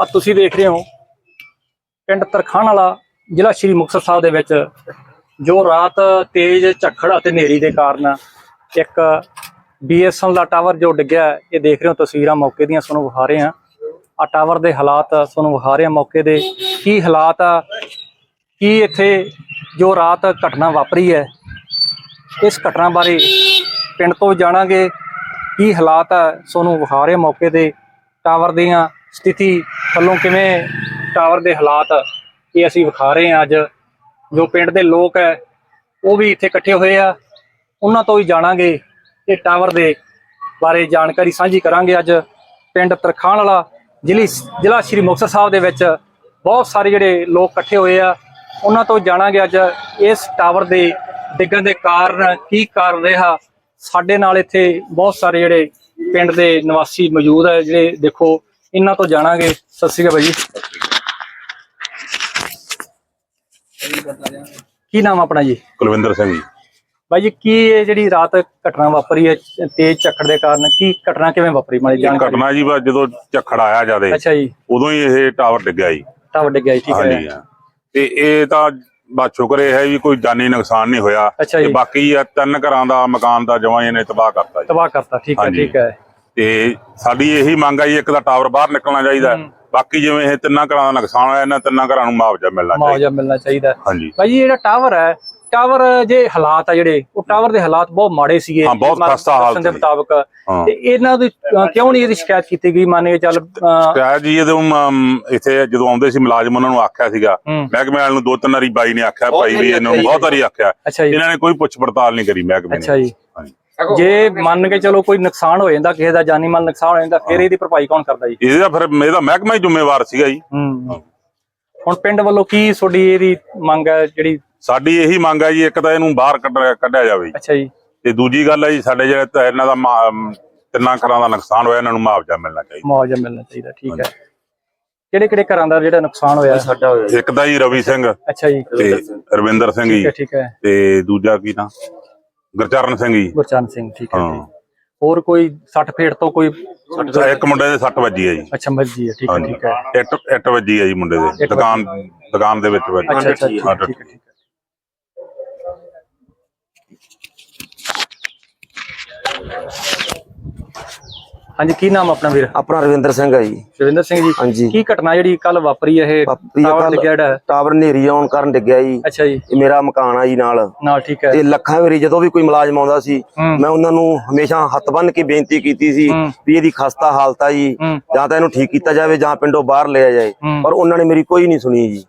ਆ ਤੁਸੀਂ ਦੇਖ ਰਹੇ ਹੋ ਪਿੰਡ ਤਰਖਾਣ ਵਾਲਾ ਜ਼ਿਲ੍ਹਾ ਸ਼੍ਰੀ ਮੁਕਤਸਰ ਸਾਹਿਬ ਦੇ ਵਿੱਚ, ਜੋ ਰਾਤ ਤੇਜ਼ ਝੱਖੜ ਅਤੇ ਹਨੇਰੀ ਦੇ ਕਾਰਨ ਇੱਕ ਬੀਐਸਐਨ ਦਾ ਟਾਵਰ ਜੋ ਡਿੱਗਿਆ ਇਹ ਦੇਖ ਰਹੇ ਹੋ ਤਸਵੀਰਾਂ ਮੌਕੇ ਦੀਆਂ, ਤੁਹਾਨੂੰ ਵਿਖਾ ਰਹੇ ਹਾਂ। ਆ ਟਾਵਰ ਦੇ ਹਾਲਾਤ ਤੁਹਾਨੂੰ ਵਿਖਾ ਰਹੇ ਹਾਂ ਮੌਕੇ ਦੇ, ਕੀ ਹਾਲਾਤ ਆ, ਕੀ ਇੱਥੇ ਜੋ ਰਾਤ ਘਟਨਾ ਵਾਪਰੀ ਹੈ, ਇਸ ਘਟਨਾ ਬਾਰੇ ਪਿੰਡ ਤੋਂ ਜਾਣਾਂਗੇ। ਕੀ ਹਾਲਾਤ ਆ, ਤੁਹਾਨੂੰ ਵਿਖਾ ਰਹੇ ਮੌਕੇ ਦੇ ਟਾਵਰ ਦੀਆਂ। ਸਥਿਤੀ ਥੱਲੋਂ ਕਿਵੇਂ ਟਾਵਰ ਦੇ ਹਾਲਾਤ ਇਹ ਅਸੀਂ ਵਿਖਾ ਰਹੇ ਹਾਂ ਅੱਜ। ਜੋ ਪਿੰਡ ਦੇ ਲੋਕ ਹੈ, ਉਹ ਵੀ ਇੱਥੇ ਇਕੱਠੇ ਹੋਏ ਆ। ਉਹਨਾਂ ਤੋਂ ਵੀ ਜਾਣਾਂਗੇ ਇਹ ਟਾਵਰ ਦੇ ਬਾਰੇ ਜਾਣਕਾਰੀ ਸਾਂਝੀ ਕਰਾਂਗੇ ਅੱਜ। ਪਿੰਡ ਤਰਖਾਣ ਵਾਲਾ ਜ਼ਿਲ੍ਹੇ ਜ਼ਿਲ੍ਹਾ ਸ਼੍ਰੀ ਮੁਕਤਸਰ ਸਾਹਿਬ ਦੇ ਵਿੱਚ ਬਹੁਤ ਸਾਰੇ ਜਿਹੜੇ ਲੋਕ ਇਕੱਠੇ ਹੋਏ ਆ। ਉਹਨਾਂ ਤੋਂ ਜਾਣਾਂਗੇ ਅੱਜ ਇਸ ਟਾਵਰ ਦੇ ਡਿੱਗਣ ਦੇ ਕਾਰਨ ਕੀ ਕਾਰਨ ਰਿਹਾ। ਸਾਡੇ ਨਾਲ ਇੱਥੇ ਬਹੁਤ ਸਾਰੇ ਜਿਹੜੇ ਪਿੰਡ ਦੇ ਨਿਵਾਸੀ ਮੌਜੂਦ ਹੈ, ਜਿਹੜੇ ਦੇਖੋ ਇਹਨਾਂ ਤੋਂ ਜਾਣਾਂਗੇ। ਸਤਿ ਸ਼੍ਰੀ ਅਕਾਲ ਭਾਈ ਜੀ। ਕੀ ਨਾਮ ਆਪਣਾ ਜੀ? ਕੁਲਵਿੰਦਰ ਸਿੰਘ ਜੀ। ਭਾਈ ਜੀ ਕੀ ਇਹ ਜਿਹੜੀ ਰਾਤ ਘਟਨਾ ਵਾਪਰੀ ਹੈ ਤੇਜ਼ ਝੱਖੜ ਦੇ ਕਾਰਨ ਕੀ ਘਟਨਾ ਕਿਵੇਂ ਵਾਪਰੀ? ਮਾੜੀ ਇਹ ਜਾਣਕਾਰੀ। ਘਟਨਾ ਜੀ ਬਸ ਜਦੋਂ ਝੱਖੜ ਆਇਆ ਜਿਆਦੇ ਅੱਛਾ ਜੀ। ਉਦੋਂ ਹੀ ਇਹ ਟਾਵਰ ਡਿੱਗਿਆ ਜੀ। ਟਾਵਰ ਡਿੱਗਿਆ ਜੀ ਠੀਕ ਹਾਂਜੀ ਹੈ। ਹਾਂ। ਤੇ ਇਹ ਤਾਂ ਬਸ ਸ਼ੁਕਰ ਇਹ ਹੈ ਵੀ ਕੋਈ ਜਾਨੀ ਨੁਕਸਾਨ ਨਹੀਂ ਹੋਇਆ। ਅੱਛਾ ਜੀ। ਬਾਕੀ ਆ ਤਿੰਨ ਘਰਾਂ ਦਾ ਮਕਾਨ ਦਾ ਜਮਾਂ ਇਹਨੇ ਤਬਾਹ ਕਰਤਾ ਜੀ। ਤਬਾਹ ਕਰਤਾ ਠੀਕ ਹੈ ਹਾਂਜੀ। ਠੀਕ ਹੈ। ਤੇ ਸਾਡੀ ਇਹੀ ਮੰਗ ਆ ਜੀ ਇੱਕ ਤਾਂ ਟਾਵਰ ਬਾਹਰ ਨਿਕਲਣਾ ਚਾਹੀਦਾ। ਹੂੰ। ਬਾਕੀ ਜਿਵੇਂ ਇਹ ਤਿੰਨਾਂ ਘਰਾਂ ਦਾ ਨੁਕਸਾਨ ਹੋਇਆ ਇਹਨਾਂ ਤਿੰਨਾਂ ਘਰਾਂ ਨੂੰ ਮੁਆਵਜ਼ਾ ਮਿਲਣਾ ਚਾਹੀਦਾ। ਮੁਆਵਜ਼ਾ ਮਿਲਣਾ ਚਾਹੀਦਾ। ਹੈ। ਹਾਂਜੀ। ਭਾਈ ਜੀ ਜਿਹੜਾ ਟਾਵਰ ਹੈ ਟਾਵਰ ਜੇ ਹਾਲਾਤ ਆ ਜਿਹੜੇ ਉਹ ਟਾਵਰ ਦੇ ਹਾਲਾਤ ਬਹੁਤ ਮਾੜੇ ਸੀਗੇ। ਹਾਂ, ਬਹੁਤ ਮਤਲਬ ਖਸਤਾ ਹਾਲਤ ਦੇ ਸੀ। ਮੁਤਾਬਕ। ਹਾਂ। ਤੇ ਇਹਨਾਂ ਦੀ ਅ, ਕਿਉਂ ਨਹੀਂ ਇਹਦੀ ਸ਼ਿਕਾਇਤ ਕੀਤੀ ਗਈ? ਮੰਨ ਕੇ ਚੱਲ ਅ, ਜੀ ਇਹਦੇ ਅਮ, ਇੱਥੇ ਜਦੋਂ ਆਉਂਦੇ ਸੀ ਮੁਲਾਜ਼ਮ ਉਹਨਾਂ ਨੂੰ ਆਖਿਆ ਸੀਗਾ। ਹੂੰ। ਮਹਿਕਮੇ ਵਾਲੇ ਨੂੰ ਦੋ ਤਿੰਨ ਵਾਰੀ ਬਾਈ ਨੇ ਆਖਿਆ ਬਹੁਤ ਭਾਈ ਵੀ ਵਾਰੀ ਇਹਨੂੰ ਆਖਿਆ ਜੀ। ਬਹੁਤ ਵਾਰੀ ਆਖਿਆ। ਅੱਛਾ ਜੀ। ਇਹਨਾਂ ਨੇ ਕੋਈ ਪੁੱਛ ਪੜਤਾਲ ਨਹੀਂ ਕਰੀ ਮਹਿਕਮੇ ਅੱਛਾ ਨੇ ਜੀ। ਹਾਂਜੀ। ਜੇ ਮੰਨ ਕੇ ਚਲੋ ਕੋਈ ਨੁਕਸਾਨ ਹੋ ਜਾਂਦਾ ਕਿਸੇ ਦਾ ਜਾਨੀ ਮਾਲ ਨੁਕਸਾਨ ਹੋ ਜਾਂਦਾ ਫਿਰ ਇਹਦੀ ਭਰਪਾਈ ਕੌਣ ਕਰਦਾ ਜੀ? ਇਹਦਾ ਫਿਰ ਇਹਦਾ ਮਹਿਕਮਾ ਹੀ ਜ਼ਿੰਮੇਵਾਰ ਸੀਗਾ ਜੀ। ਹੂੰ। ਹੁਣ ਪਿੰਡ ਵੱਲੋਂ ਕੀ ਤੁਹਾਡੀ ਇਹਦੀ ਮੰਗ ਹੈ ਜਿਹੜੀ ਸਾਡੀ ਇਹੀ ਮੰਗ ਹੈ ਜੀ ਇੱਕ ਤਾਂ ਇਹਨੂੰ ਬਾਹਰ ਕੱਢਿਆ ਕੱਢਿਆ ਜਾਵੇ। ਜੀ। ਅੱਛਾ ਜੀ। ਤੇ ਦੂਜੀ ਗੱਲ ਹੈ ਜੀ ਸਾਡੇ ਜਿਹੜੇ ਇਹਨਾਂ ਦਾ ਤਿੰਨਾਂ ਘਰਾਂ ਦਾ ਨੁਕਸਾਨ ਹੋਇਆ ਇਹਨਾਂ ਨੂੰ ਮੁਆਵਜ਼ਾ ਮਿਲਣਾ ਚਾਹੀਦਾ। ਮੁਆਵਜ਼ਾ ਮਿਲਣਾ ਚਾਹੀਦਾ ਠੀਕ ਹੈ। ਕਿਹੜੇ ਕਿਹੜੇ ਘਰਾਂ ਦਾ ਜਿਹੜਾ ਨੁਕਸਾਨ ਹੋਇਆ? ਸਾਡਾ ਹੋਇਆ ਇੱਕ ਤਾਂ ਜੀ ਰਵੀ ਸਿੰਘ ਅੱਛਾ ਜੀ। ਤੇ ਰਵਿੰਦਰ ਸਿੰਘ ਠੀਕ ਜੀ ਹੈ ਠੀਕ ਹੈ। ਤੇ ਦੂਜਾ ਕੀ ਨਾ? ਗੁਰਚਰਨ ਸਿੰਘ ਜੀ। ਗੁਰਚਰਨ ਸਿੰਘ ਠੀਕ ਹੈ ਹਾਂ। ਠੀਕ। ਹੋਰ ਕੋਈ 60 ਫੇਟ ਤੋਂ ਕੋਈ ਇੱਕ ਮੁੰਡੇ ਦੇ 60 ਵੱਜੀ ਹੈ ਜੀ। ਅੱਛਾ ਮਰਜ਼ੀ ਹੈ ਠੀਕ ਹੈ ਹਾਂਜੀ। ਠੀਕ ਹੈ। ਇੱਟ ਇੱਟ ਵੱਜੀ ਹੈ ਜੀ ਮੁੰਡੇ ਦੇ। ਇੱਟ ਦੁਕਾਨ ਦੁਕਾਨ ਦੇ ਵਿੱਚ ਵੱਜੀ। ਅੱਛਾ ਅੱਛਾ ਠੀਕ ਹਾਂ, ਠੀਕ ਹੈ ਠੀਕ ਹੈ। ਹਾਂਜੀ ਕੀ ਨਾਮ ਆਪਣਾ ਵੀਰ? ਆਪਣਾ ਰਵਿੰਦਰ ਸਿੰਘ ਹੈ ਜੀ। ਸ਼ਿਵਿੰਦਰ ਸਿੰਘ ਜੀ ਹਾਂਜੀ। ਕੀ ਘਟਨਾ ਜਿਹੜੀ ਕੱਲ ਵਾਪਰੀ ਹੈ ਇਹ ਟਾਵਰ ਜਿਹੜਾ? ਟਾਵਰ ਨੇਰੀ ਆਉਣ ਕਾਰਨ ਡਿੱਗਿਆ ਜੀ। ਅੱਛਾ ਜੀ। ਇਹ ਮੇਰਾ ਮਕਾਨ ਆ ਜੀ ਨਾਲ। ਨਾਲ ਠੀਕ ਹੈ। ਤੇ ਲੱਖਾਂ ਵਾਰੀ ਜਦੋਂ ਵੀ ਕੋਈ ਮੁਲਾਜ਼ਮ ਆਉਂਦਾ ਸੀ ਮੈਂ ਉਹਨਾਂ ਨੂੰ ਹਮੇਸ਼ਾ ਹੱਥ ਬੰਨ੍ਹ ਕੇ ਬੇਨਤੀ ਕੀਤੀ ਸੀ। ਵੀ ਇਹਦੀ ਖਸਤਾ ਹਾਲਤ ਆ ਜੀ। ਜਾਂ ਤਾਂ ਇਹਨੂੰ ਠੀਕ ਕੀਤਾ ਜਾਵੇ ਜਾਂ ਪਿੰਡੋਂ ਬਾਹਰ ਲਿਆ ਜਾਏ। ਪਰ ਉਹਨਾਂ ਨੇ ਮੇਰੀ ਕੋਈ ਨਹੀਂ ਸੁਣੀ ਜੀ।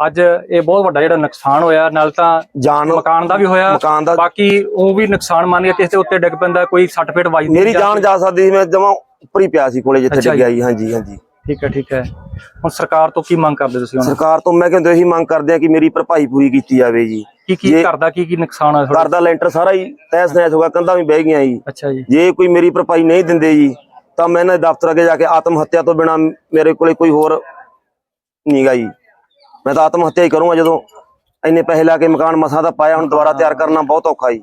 ਅੱਜ ਇਹ ਬਹੁਤ ਵੱਡਾ ਜਿਹੜਾ ਨੁਕਸਾਨ ਹੋਇਆ ਨਾਲ ਤਾਂ ਜਾਨ ਮਕਾਨ ਦਾ ਵੀ ਹੋਇਆ ਮਕਾਨ ਦਾ ਬਾਕੀ ਉਹ ਵੀ ਨੁਕਸਾਨ ਮੰਨ ਕੇ ਕਿਸੇ ਦੇ ਉੱਤੇ ਡਿੱਗ ਪੈਂਦਾ ਕੋਈ 60 ਫੀਟ ਵਾਈ ਮੇਰੀ ਜਾਨ ਜਾ ਸਕਦੀ ਸੀ ਮੈਂ ਜਮਾਂ ਉੱਪਰ ਹੀ ਪਿਆ ਸੀ ਕੋਲੇ ਜਿੱਥੇ। ਡਿੱਗਿਆ ਜੀ। ਹਾਂਜੀ ਹਾਂਜੀ। ਠੀਕ ਹੈ ਠੀਕ ਹੈ। ਹੁਣ ਸਰਕਾਰ ਤੋਂ ਕੀ ਮੰਗ ਕਰਦੇ ਤੁਸੀਂ ਹੁਣ? ਸਰਕਾਰ ਤੋਂ ਮੈਂ ਕਹਿੰਦਾ ਇਹੀ ਮੰਗ ਕਰਦੇ ਆ ਕਿ ਮੇਰੀ ਭਰਪਾਈ ਪੂਰੀ ਕੀਤੀ ਜਾਵੇ ਜੀ। ਕੀ ਕੀ ਕਰਦਾ ਕੀ ਕੀ ਨੁਕਸਾਨ ਹੋਇਆ ਤੁਹਾਡਾ? ਘਰ ਦਾ ਲੈਂਟਰ ਸਾਰਾ ਹੀ ਤਹਿਸ ਨਹਿਸ ਹੋ ਗਿਆ ਕੰਧਾਂ ਵੀ ਬਹਿ ਗਈਆਂ ਜੀ। ਅੱਛਾ ਜੀ। ਜੇ ਕੋਈ ਮੇਰੀ ਭਰਪਾਈ ਨਹੀਂ ਦਿੰਦੇ ਜੀ ਤਾਂ ਮੈਂ ਇਹਨਾਂ ਦਫ਼ਤਰ ਅੱਗੇ ਜਾ ਕੇ ਆਤਮ ਹੱਤਿਆ ਤੋਂ ਬਿਨਾ ਮੇਰੇ ਕੋਲੇ ਕੋਈ ਹੋਰ ਨਹੀਂਗਾ ਜੀ। ਮੈਂ ਤਾਂ ਆਤਮ ਹੱਤਿਆ ਹੀ ਕਰੂੰਗਾ ਜਦੋਂ ਇੰਨੇ ਪੈਸੇ ਲਾ ਕੇ ਮਕਾਨ ਮਸਾਂ ਦਾ ਪਾਇਆ ਹੁਣ ਦੁਬਾਰਾ ਤਿਆਰ ਕਰਨਾ ਬਹੁਤ ਔਖਾ ਜੀ।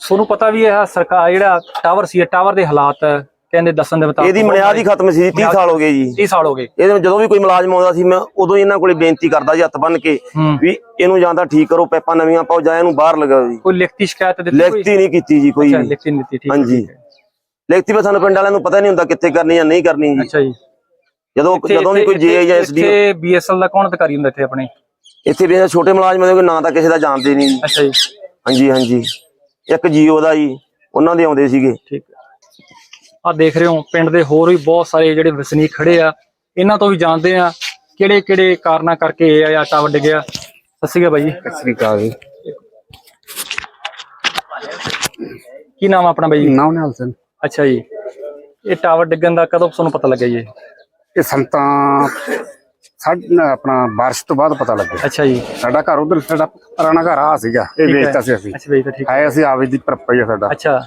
ਤੁਹਾਨੂੰ ਪਤਾ ਵੀ ਹੈ ਸਰਕਾਰ ਜਿਹੜਾ ਟਾਵਰ ਸੀ ਇਹ ਟਾਵਰ ਦੇ ਹਾਲਾਤ ਕਹਿੰਦੇ ਦੱਸਣ ਦੇ ਮੁਤਾਬਕ ਇਹਦੀ ਬੁਨਿਆਦ ਹੀ ਖਤਮ ਸੀ 30 ਸਾਲ ਹੋ ਗਏ ਜੀ। 30 ਸਾਲ ਹੋ ਗਏ। ਇਹਦੇ ਜਦੋਂ ਵੀ ਕੋਈ ਮੁਲਾਜ਼ਮ ਆਉਂਦਾ ਸੀ ਮੈਂ ਉਦੋਂ ਇਹਨਾਂ ਕੋਲੇ ਬੇਨਤੀ ਕਰਦਾ ਜੀ ਹੱਥ ਬੰਨ ਕੇ ਵੀ ਇਹਨੂੰ ਜਾਂ ਤਾਂ ਠੀਕ ਕਰੋ ਪੈਪਾਂ ਨਵੀਆਂ ਪਾਓ ਜਾਂ ਇਹਨੂੰ ਬਾਹਰ ਲਗਾਓ ਜੀ। ਕੋਈ ਲਿਖਤੀ ਸ਼ਿਕਾਇਤ ਦਿੱਤੀ ਲਿਖਤੀ ਨਹੀਂ ਕੀਤੀ ਜੀ ਕੋਈ। ਲਿਖਤੀ ਨਹੀਂ ਦਿੱਤੀ ਠੀਕ ਹਾਂਜੀ। ਲਿਖਤੀ ਵੀ ਸਾਨੂੰ ਪਿੰਡ ਵਾਲਿਆਂ ਨੂੰ ਪਤਾ ਨਹੀਂ ਹੁੰਦਾ ਕਿੱਥੇ ਕਰਨੀ ਜਾਂ ਨਹੀਂ ਕਰਨੀ ਜੀ। ਅੱਛਾ ਜੀ। ਜਦੋਂ ਜਦੋਂ ਵੀ ਕੋਈ ਜੇ ਜਾਂ ਐਸਡੀ ਇੱਥੇ ਬੀਐਸਐਲ ਦਾ ਕੌਣ ਅਧਿਕਾਰੀ ਹੁੰਦਾ ਇੱਥੇ ਆਪਣੇ? ਇੱਥੇ ਵੀ ਇਹ ਛੋਟੇ ਮੁਲਾਜ਼ਮਾਂ ਦੇ ਕੋਈ ਨਾਂ ਤਾਂ ਕਿਸੇ ਦਾ ਜਾਣਦੇ ਨਹੀਂ ਜੀ। ਅੱਛਾ ਜੀ। ਹਾਂਜੀ ਹਾਂਜੀ। ਇੱਕ ਜੀਓ ਦਾ ਜੀ ਉਹਨਾਂ ਦੇ ਆਉਂਦੇ ਸੀਗੇ। ਠੀਕ ਆ ਦੇਖ ਰਹੇ ਹੋ ਪਿੰਡ ਦੇ ਹੋਰ ਵੀ ਬਹੁਤ ਸਾਰੇ ਜਿਹੜੇ ਵਸਨੀਕ ਖੜੇ ਆ ਇਹਨਾਂ ਤੋਂ ਵੀ ਜਾਣਦੇ ਆ ਕਿਹੜੇ ਕਿਹੜੇ ਕਾਰਨਾਂ ਕਰਕੇ ਇਹ ਆ ਟਾਵਰ ਡਿੱਗਿਆ ਸਤਿ ਸ਼੍ਰੀ ਅਕਾਲ ਬਾਈ ਜੀ। ਸਤਿ ਸ੍ਰੀ ਅਕਾਲ ਜੀ। ਕੀ ਨਾਮ ਆਪਣਾ ਬਾਈ ਜੀ? ਨਾਮ ਨਿਹਾਲ ਸਿੰਘ। ਅੱਛਾ ਜੀ। ਇਹ ਟਾਵਰ ਡਿੱਗਣ ਦਾ ਕਦੋਂ ਤੁਹਾਨੂੰ ਪਤਾ ਲੱਗਿਆ ਜੀ? ਇਹ? ਸੰਤਾਂ ਸਾਡਾ ਆਪਣਾ ਬਾਰਿਸ਼ ਤੋਂ ਬਾਅਦ ਪਤਾ ਲੱਗਿਆ। ਅੱਛਾ ਜੀ। ਸਾਡਾ ਘਰ ਉਧਰ ਸਾਡਾ ਪੁਰਾਣਾ ਘਰ ਆ ਸੀਗਾ ਇਹ ਠੀਕ ਹੈ। ਵੇਚਤਾ ਸੀ ਅਸੀਂ। ਅੱਛਾ ਬਾਈ ਤਾਂ ਠੀਕ ਆਏ ਅਸੀਂ ਆਵੇ ਦੀ ਭਰਪਾਈ ਆ ਸਾਡਾ। ਅੱਛਾ।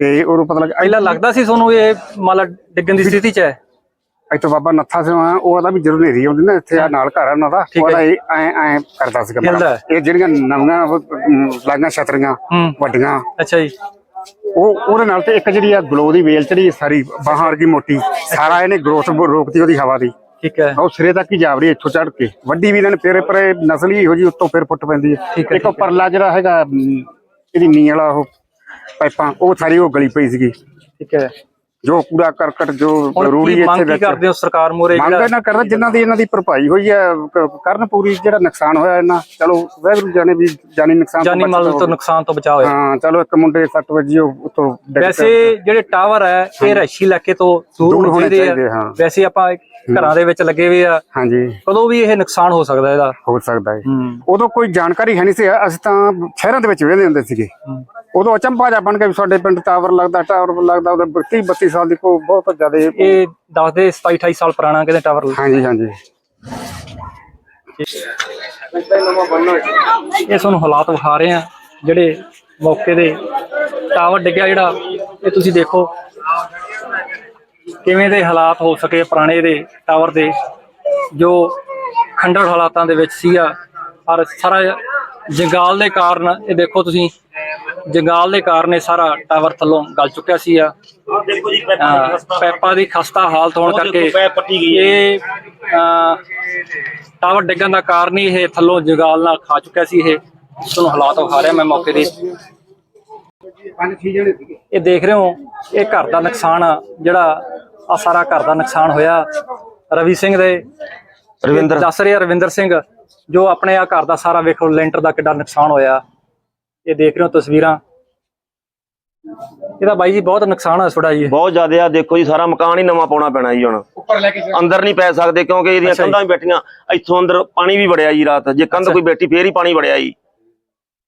ਤੇ ਉਦੋਂ ਪਤਾ ਲੱਗਾ ਪਹਿਲਾਂ ਲੱਗਦਾ ਸੀ ਤੁਹਾਨੂੰ ਇਹ ਮਾਲਾ ਡਿੱਗਣ ਦੀ ਸਥਿਤੀ 'ਚ ਹੈ? ਇੱਥੇ ਬਾਬਾ ਨੱਥਾ ਸਿੰਘ ਆ ਉਹ ਆਦਾ ਵੀ ਜਦੋਂ ਨੇਰੀ ਆਉਂਦੀ ਨਾ ਇੱਥੇ ਆ ਨਾਲ ਘਰ ਆ ਉਹਨਾਂ ਦਾ ਠੀਕ ਹੈ ਐ ਐ ਕਰਦਾ ਸੀਗਾ। ਹਿੱਲਦਾ ਹੈ। ਇਹ ਜਿਹੜੀਆਂ ਨਵੀਆਂ ਉਹ, ਅਮ, ਲਾਈਆਂ ਛਤਰੀਆਂ ਹੂੰ। ਵੱਡੀਆਂ। ਅੱਛਾ ਜੀ। ਉਹ ਉਹਦੇ ਨਾਲ ਤੇ ਇੱਕ ਜਿਹੜੀ ਆ ਗਲੋ ਦੀ ਵੇਲ ਚੜੀ ਸਾਰੀ ਬਾਹਾਂ ਵਰਗੀ ਮੋਟੀ ਸਾਰਾ ਇਹਨੇ ਗਰੋਥ ਰੋਕਤੀ ਉਹਦੀ ਹਵਾ ਦੀ। ਠੀਕ ਹੈ। ਉਹ ਸਿਰੇ ਤੱਕ ਹੀ ਜਾਵੜੀ ਇੱਥੋਂ ਚੜ ਕੇ। ਵੱਡੀ ਵੀ ਇਹਨਾਂ ਨੇ ਫਿਰ ਪਰ ਇਹ ਨਸਲ ਹੀ ਇਹੋ ਜੀ ਉੱਤੋਂ ਫਿਰ ਫੁੱਟ ਪੈਂਦੀ ਹੈ। ਇੱਕ ਉਹ ਪਰਲਾ ਜਿਹੜਾ ਹੈਗਾ ਇਹਦੀ ਨੀ ਵਾਲਾ ਉਹ ਪਾਈਪਾਂ ਉਹ ਸਾਰੀ ਉਹ ਗਲੀ ਪਈ ਸੀਗੀ। ਠੀਕ ਹੈ। ਜੋ ਕੂੜਾ ਕਰਕਟ ਜੋ ਰੂੜੀ ਮੰਗ ਇੱਥੇ ਕੀ ਵਿੱਚ ਕਰਦੇ ਹੋ ਸਰਕਾਰ ਮੰਗ ਜਿਹੜਾ ਇਹਨਾਂ ਕਰਦਾ ਜਿਨ੍ਹਾਂ ਦੀ ਇਹਨਾਂ ਦੀ ਭਰਪਾਈ ਹੋਈ ਹੈ ਕਰਨ ਪੂਰੀ ਜਿਹੜਾ ਨੁਕਸਾਨ ਹੋਇਆ ਇਹਨਾਂ ਚਲੋ ਵਾਹਿਗੁਰੂ ਜਾਣੇ ਵੀ ਜਾਨੀ ਨੁਕਸਾਨ ਤੋਂ ਜਾਨੀ ਮਾਲ ਤੋਂ। ਨੁਕਸਾਨ ਤੋਂ ਬਚਾਅ ਹੋਇਆ ਹਾਂ ਚਲੋ ਇੱਕ ਮੁੰਡੇ 6 ਵਜੇ ਉੱਤੋਂ ਵੈਸੇ ਜਿਹੜੇ ਟਾਵਰ ਹੈ ਇਹ ਰਹਿਸ਼ੀ ਇਲਾਕੇ ਤੋਂ ਦੂਰ ਹੋਣੇ ਚਾਹੀਦੇ ਆ। ਵੈਸੇ ਆਪਾਂ ਘਰਾਂ ਦੇ ਵਿੱਚ ਲੱਗੇ ਹੋਏ ਆ। ਹਾਂਜੀ। ਕਦੋਂ ਵੀ ਇਹ ਨੁਕਸਾਨ ਹੋ ਸਕਦਾ ਇਹਦਾ? ਹੋ ਸਕਦਾ ਹੈ ਹੂੰ। ਉਦੋਂ ਕੋਈ ਜਾਣਕਾਰੀ ਹੈ ਨਹੀਂ ਸੀ ਅਸੀਂ ਤਾਂ ਸ਼ਹਿਰਾਂ ਦੇ ਵਿੱਚ ਵੇਹਦੇ ਹੁੰਦੇ ਸੀਗੇ। ਉਦੋਂ ਅਚੰਭਾ ਜਾ ਬਣ ਕੇ ਵੀ ਸਾਡੇ ਪਿੰਡ ਟਾਵਰ ਲੱਗਦਾ ਟਾਵਰ ਲੱਗਦਾ ਉਹਦਾ 30 32 ਸਾਲ ਦੀ ਕੋ ਬਹੁਤ ਜ਼ਿਆਦਾ ਇਹ ਦੱਸਦੇ 27 28 ਸਾਲ ਪੁਰਾਣਾ ਕਹਿੰਦੇ ਟਾਵਰ ਹਾਂਜੀ ਹਾਂਜੀ। ਇਹ ਤੁਹਾਨੂੰ ਹਾਲਾਤ ਵਿਖਾ ਰਹੇ ਆ ਜਿਹੜੇ ਮੌਕੇ ਦੇ ਟਾਵਰ ਡਿੱਗਿਆ ਜਿਹੜਾ ਇਹ ਤੁਸੀਂ ਦੇਖੋ ਕਿਵੇਂ ਦੇ ਹਾਲਾਤ ਹੋ ਸਕੇ ਪੁਰਾਣੇ ਦੇ ਟਾਵਰ ਦੇ ਜੋ ਖੰਡਰ ਹਾਲਾਤਾਂ ਦੇ ਵਿੱਚ ਸੀਗਾ ਔਰ ਸਾਰਾ ਜੰਗਾਲ ਦੇ ਕਾਰਨ ਇਹ ਦੇਖੋ ਤੁਸੀਂ ਜੰਗਾਲ ਦੇ ਕਾਰਨ ਇਹ ਸਾਰਾ ਟਾਵਰ ਥੱਲੋਂ ਗਲ ਚੁੱਕਿਆ ਸੀ ਆ। ਪੈਪਾਂ ਦੀ ਖਸਤਾ। ਹਾਲਤ ਹੋਣ ਕਰਕੇ ਇਹ ਟਾਵਰ ਡਿੱਗਣ ਦਾ ਕਾਰਨ ਹੀ ਇਹ ਥੱਲੋਂ ਜੰਗਾਲ ਨਾਲ ਖਾ ਚੁੱਕਿਆ ਸੀ ਇਹ। ਤੁਹਾਨੂੰ ਹਾਲਾਤ ਵਿਖਾ ਰਿਹਾ ਮੈਂ ਮੌਕੇ ਦੇ। ਇਹ ਦੇਖ ਰਹੇ ਹੋ ਇਹ ਘਰ ਦਾ ਨੁਕਸਾਨ ਆ ਜਿਹੜਾ ਆ ਸਾਰਾ ਘਰ ਦਾ ਨੁਕਸਾਨ ਹੋਇਆ। ਰਵੀ ਸਿੰਘ ਦੇ ਰਵਿੰਦਰ। ਦੱਸ ਰਿਹਾ ਰਵਿੰਦਰ ਸਿੰਘ ਜੋ ਆਪਣੇ ਆ ਘਰ ਦਾ ਸਾਰਾ ਵੇਖੋ ਲੈਂਟਰ ਦਾ ਕਿੱਡਾ ਨੁਕਸਾਨ ਹੋਇਆ। ਇਹ ਦੇਖ ਰਹੇ ਹੋ ਤਸਵੀਰਾਂ। ਇਹਦਾ ਬਾਈ ਜੀ ਬਹੁਤ ਨੁਕਸਾਨ ਆ ਤੁਹਾਡਾ ਜੀ। ਬਹੁਤ ਜ਼ਿਆਦਾ ਆ ਦੇਖੋ ਜੀ ਸਾਰਾ ਮਕਾਨ ਹੀ ਨਵਾਂ ਪਾਉਣਾ ਪੈਣਾ ਜੀ ਹੁਣ। ਉੱਪਰ ਲੈ ਕੇ ਅੰਦਰ ਨਹੀਂ ਪੈ ਸਕਦੇ ਕਿਉਂਕਿ ਇਹਦੀਆਂ। ਕੰਧਾਂ ਵੀ ਬੈਠੀਆਂ ਇੱਥੋਂ ਅੰਦਰ ਪਾਣੀ ਵੀ ਵੜਿਆ ਜੀ ਰਾਤ। ਜੇ ਕੰਧ। ਕੋਈ ਬੈਠੀ ਫੇਰ ਹੀ ਪਾਣੀ ਵੜਿਆ ਜੀ।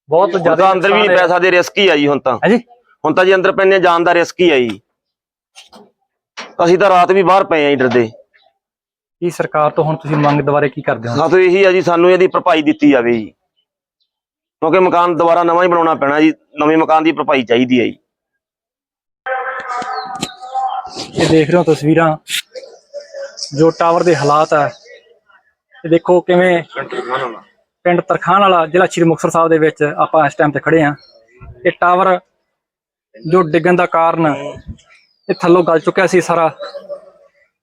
ਬਹੁਤ ਜ਼ਿਆਦਾ ਅੰਦਰ ਵੀ ਨਹੀਂ ਪੈ ਸਕਦੇ ਰਿਸਕ ਹੀ ਆ ਜੀ ਹੁਣ ਤਾਂ। ਹੈ ਜੀ ਹੁਣ ਤਾਂ ਜੀ ਅੰਦਰ ਪੈਣੇ ਜਾਣ ਦਾ ਰਿਸਕ ਹੀ ਆ ਜੀ। ਅਸੀਂ ਤਾਂ ਰਾਤ ਵੀ ਬਾਹਰ ਪਏ ਆ ਜੀ ਡਰਦੇ। ਕੀ ਸਰਕਾਰ ਤੋਂ ਹੁਣ ਤੁਸੀਂ ਮੰਗ ਦੁਬਾਰੇ ਕੀ ਕਰਦੇ ਹੋ? ਸਾਥੋਂ ਇਹੀ ਆ ਜੀ ਸਾਨੂੰ ਇਹਦੀ ਭਰਪਾਈ ਦਿੱਤੀ ਜਾਵੇ ਜੀ। ਕਿਉਂਕਿ ਮਕਾਨ ਦੁਬਾਰਾ ਨਵਾਂ ਹੀ ਬਣਾਉਣਾ ਪੈਣਾ ਜੀ, ਨਵੇਂ ਮਕਾਨ ਦੀ ਭਰਪਾਈ ਚਾਹੀਦੀ ਹੈ ਜੀ। ਇਹ ਦੇਖ ਰਹੇ ਹੋ ਤਸਵੀਰਾਂ, ਜੋ ਟਾਵਰ ਦੇ ਹਾਲਾਤ ਆ। ਇਹ ਦੇਖੋ ਕਿਵੇਂ ਪਿੰਡ ਤਰਖਾਨ ਵਾਲਾ, ਜ਼ਿਲ੍ਹਾ ਸ਼੍ਰੀ ਮੁਕਤਸਰ ਸਾਹਿਬ ਦੇ ਵਿੱਚ ਆਪਾਂ ਇਸ ਟਾਈਮ ਤੇ ਖੜੇ ਆ ਇਹ ਟਾਵਰ ਜੋ ਡਿੱਗਣ ਦਾ ਕਾਰਨ ਇਹ ਥੱਲੋਂ ਗਲ ਚੁੱਕਿਆ ਸੀ ਸਾਰਾ।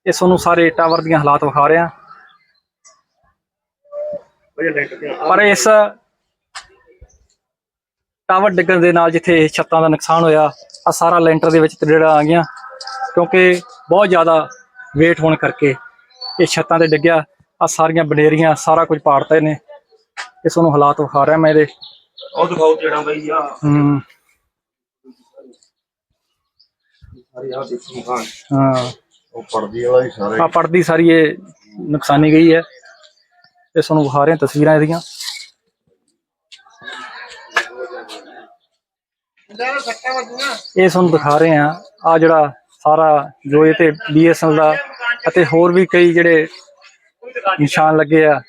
ਇਹ ਤੁਹਾਨੂੰ ਸਾਰੇ ਟਾਵਰ ਦੀਆਂ ਹਾਲਾਤ ਵਿਖਾ ਰਿਹਾ। ਪਰ ਇਸ ਟਾਵਰ ਡਿੱਗਣ ਦੇ ਨਾਲ ਜਿੱਥੇ ਛੱਤਾਂ ਦਾ ਨੁਕਸਾਨ ਹੋਇਆ ਆ ਸਾਰਾ ਲੈਂਟਰ ਦੇ ਵਿੱਚ ਤਰੇੜਾਂ ਆ ਗਈਆਂ ਕਿਉਂਕਿ ਬਹੁਤ ਜ਼ਿਆਦਾ weight ਹੋਣ ਕਰਕੇ ਇਹ ਛੱਤਾਂ ਤੇ ਡਿੱਗਿਆ ਆ ਸਾਰੀਆਂ ਬਨੇਰੀਆਂ ਸਾਰਾ ਕੁਝ ਪਾੜਤਾ ਇਹਨੇ ਇਹ ਤੁਹਾਨੂੰ ਹਾਲਾਤ ਵਿਖਾ ਰਿਹਾ ਮੈਂ ਇਹਦੇ। ਉਹ ਦਿਖਾਓ ਜਿਹੜਾ ਬਾਈ ਆ। ਹੂੰ। ਹਾਂ। ਉਹ ਪਰਦੀ ਵਾਲਾ ਹੀ ਸਾਰਾ। ਆ ਪੜਦੀ ਸਾਰੀ ਇਹ ਨੁਕਸਾਨੀ ਗਈ ਹੈ। ਇਹ ਤੁਹਾਨੂੰ ਵਿਖਾ ਰਹੇ ਤਸਵੀਰਾਂ ਇਹਦੀਆਂ। ਇਹ ਤੁਹਾਨੂੰ ਦਿਖਾ ਰਹੇ ਆ ਆ ਜਿਹੜਾ ਸਾਰਾ ਜੋ ਇਹ ਤੇ BSNL ਦਾ ਅਤੇ ਹੋਰ ਵੀ ਕਈ ਜਿਹੜੇ ਨਿਸ਼ਾਨ ਲੱਗੇ ਆ।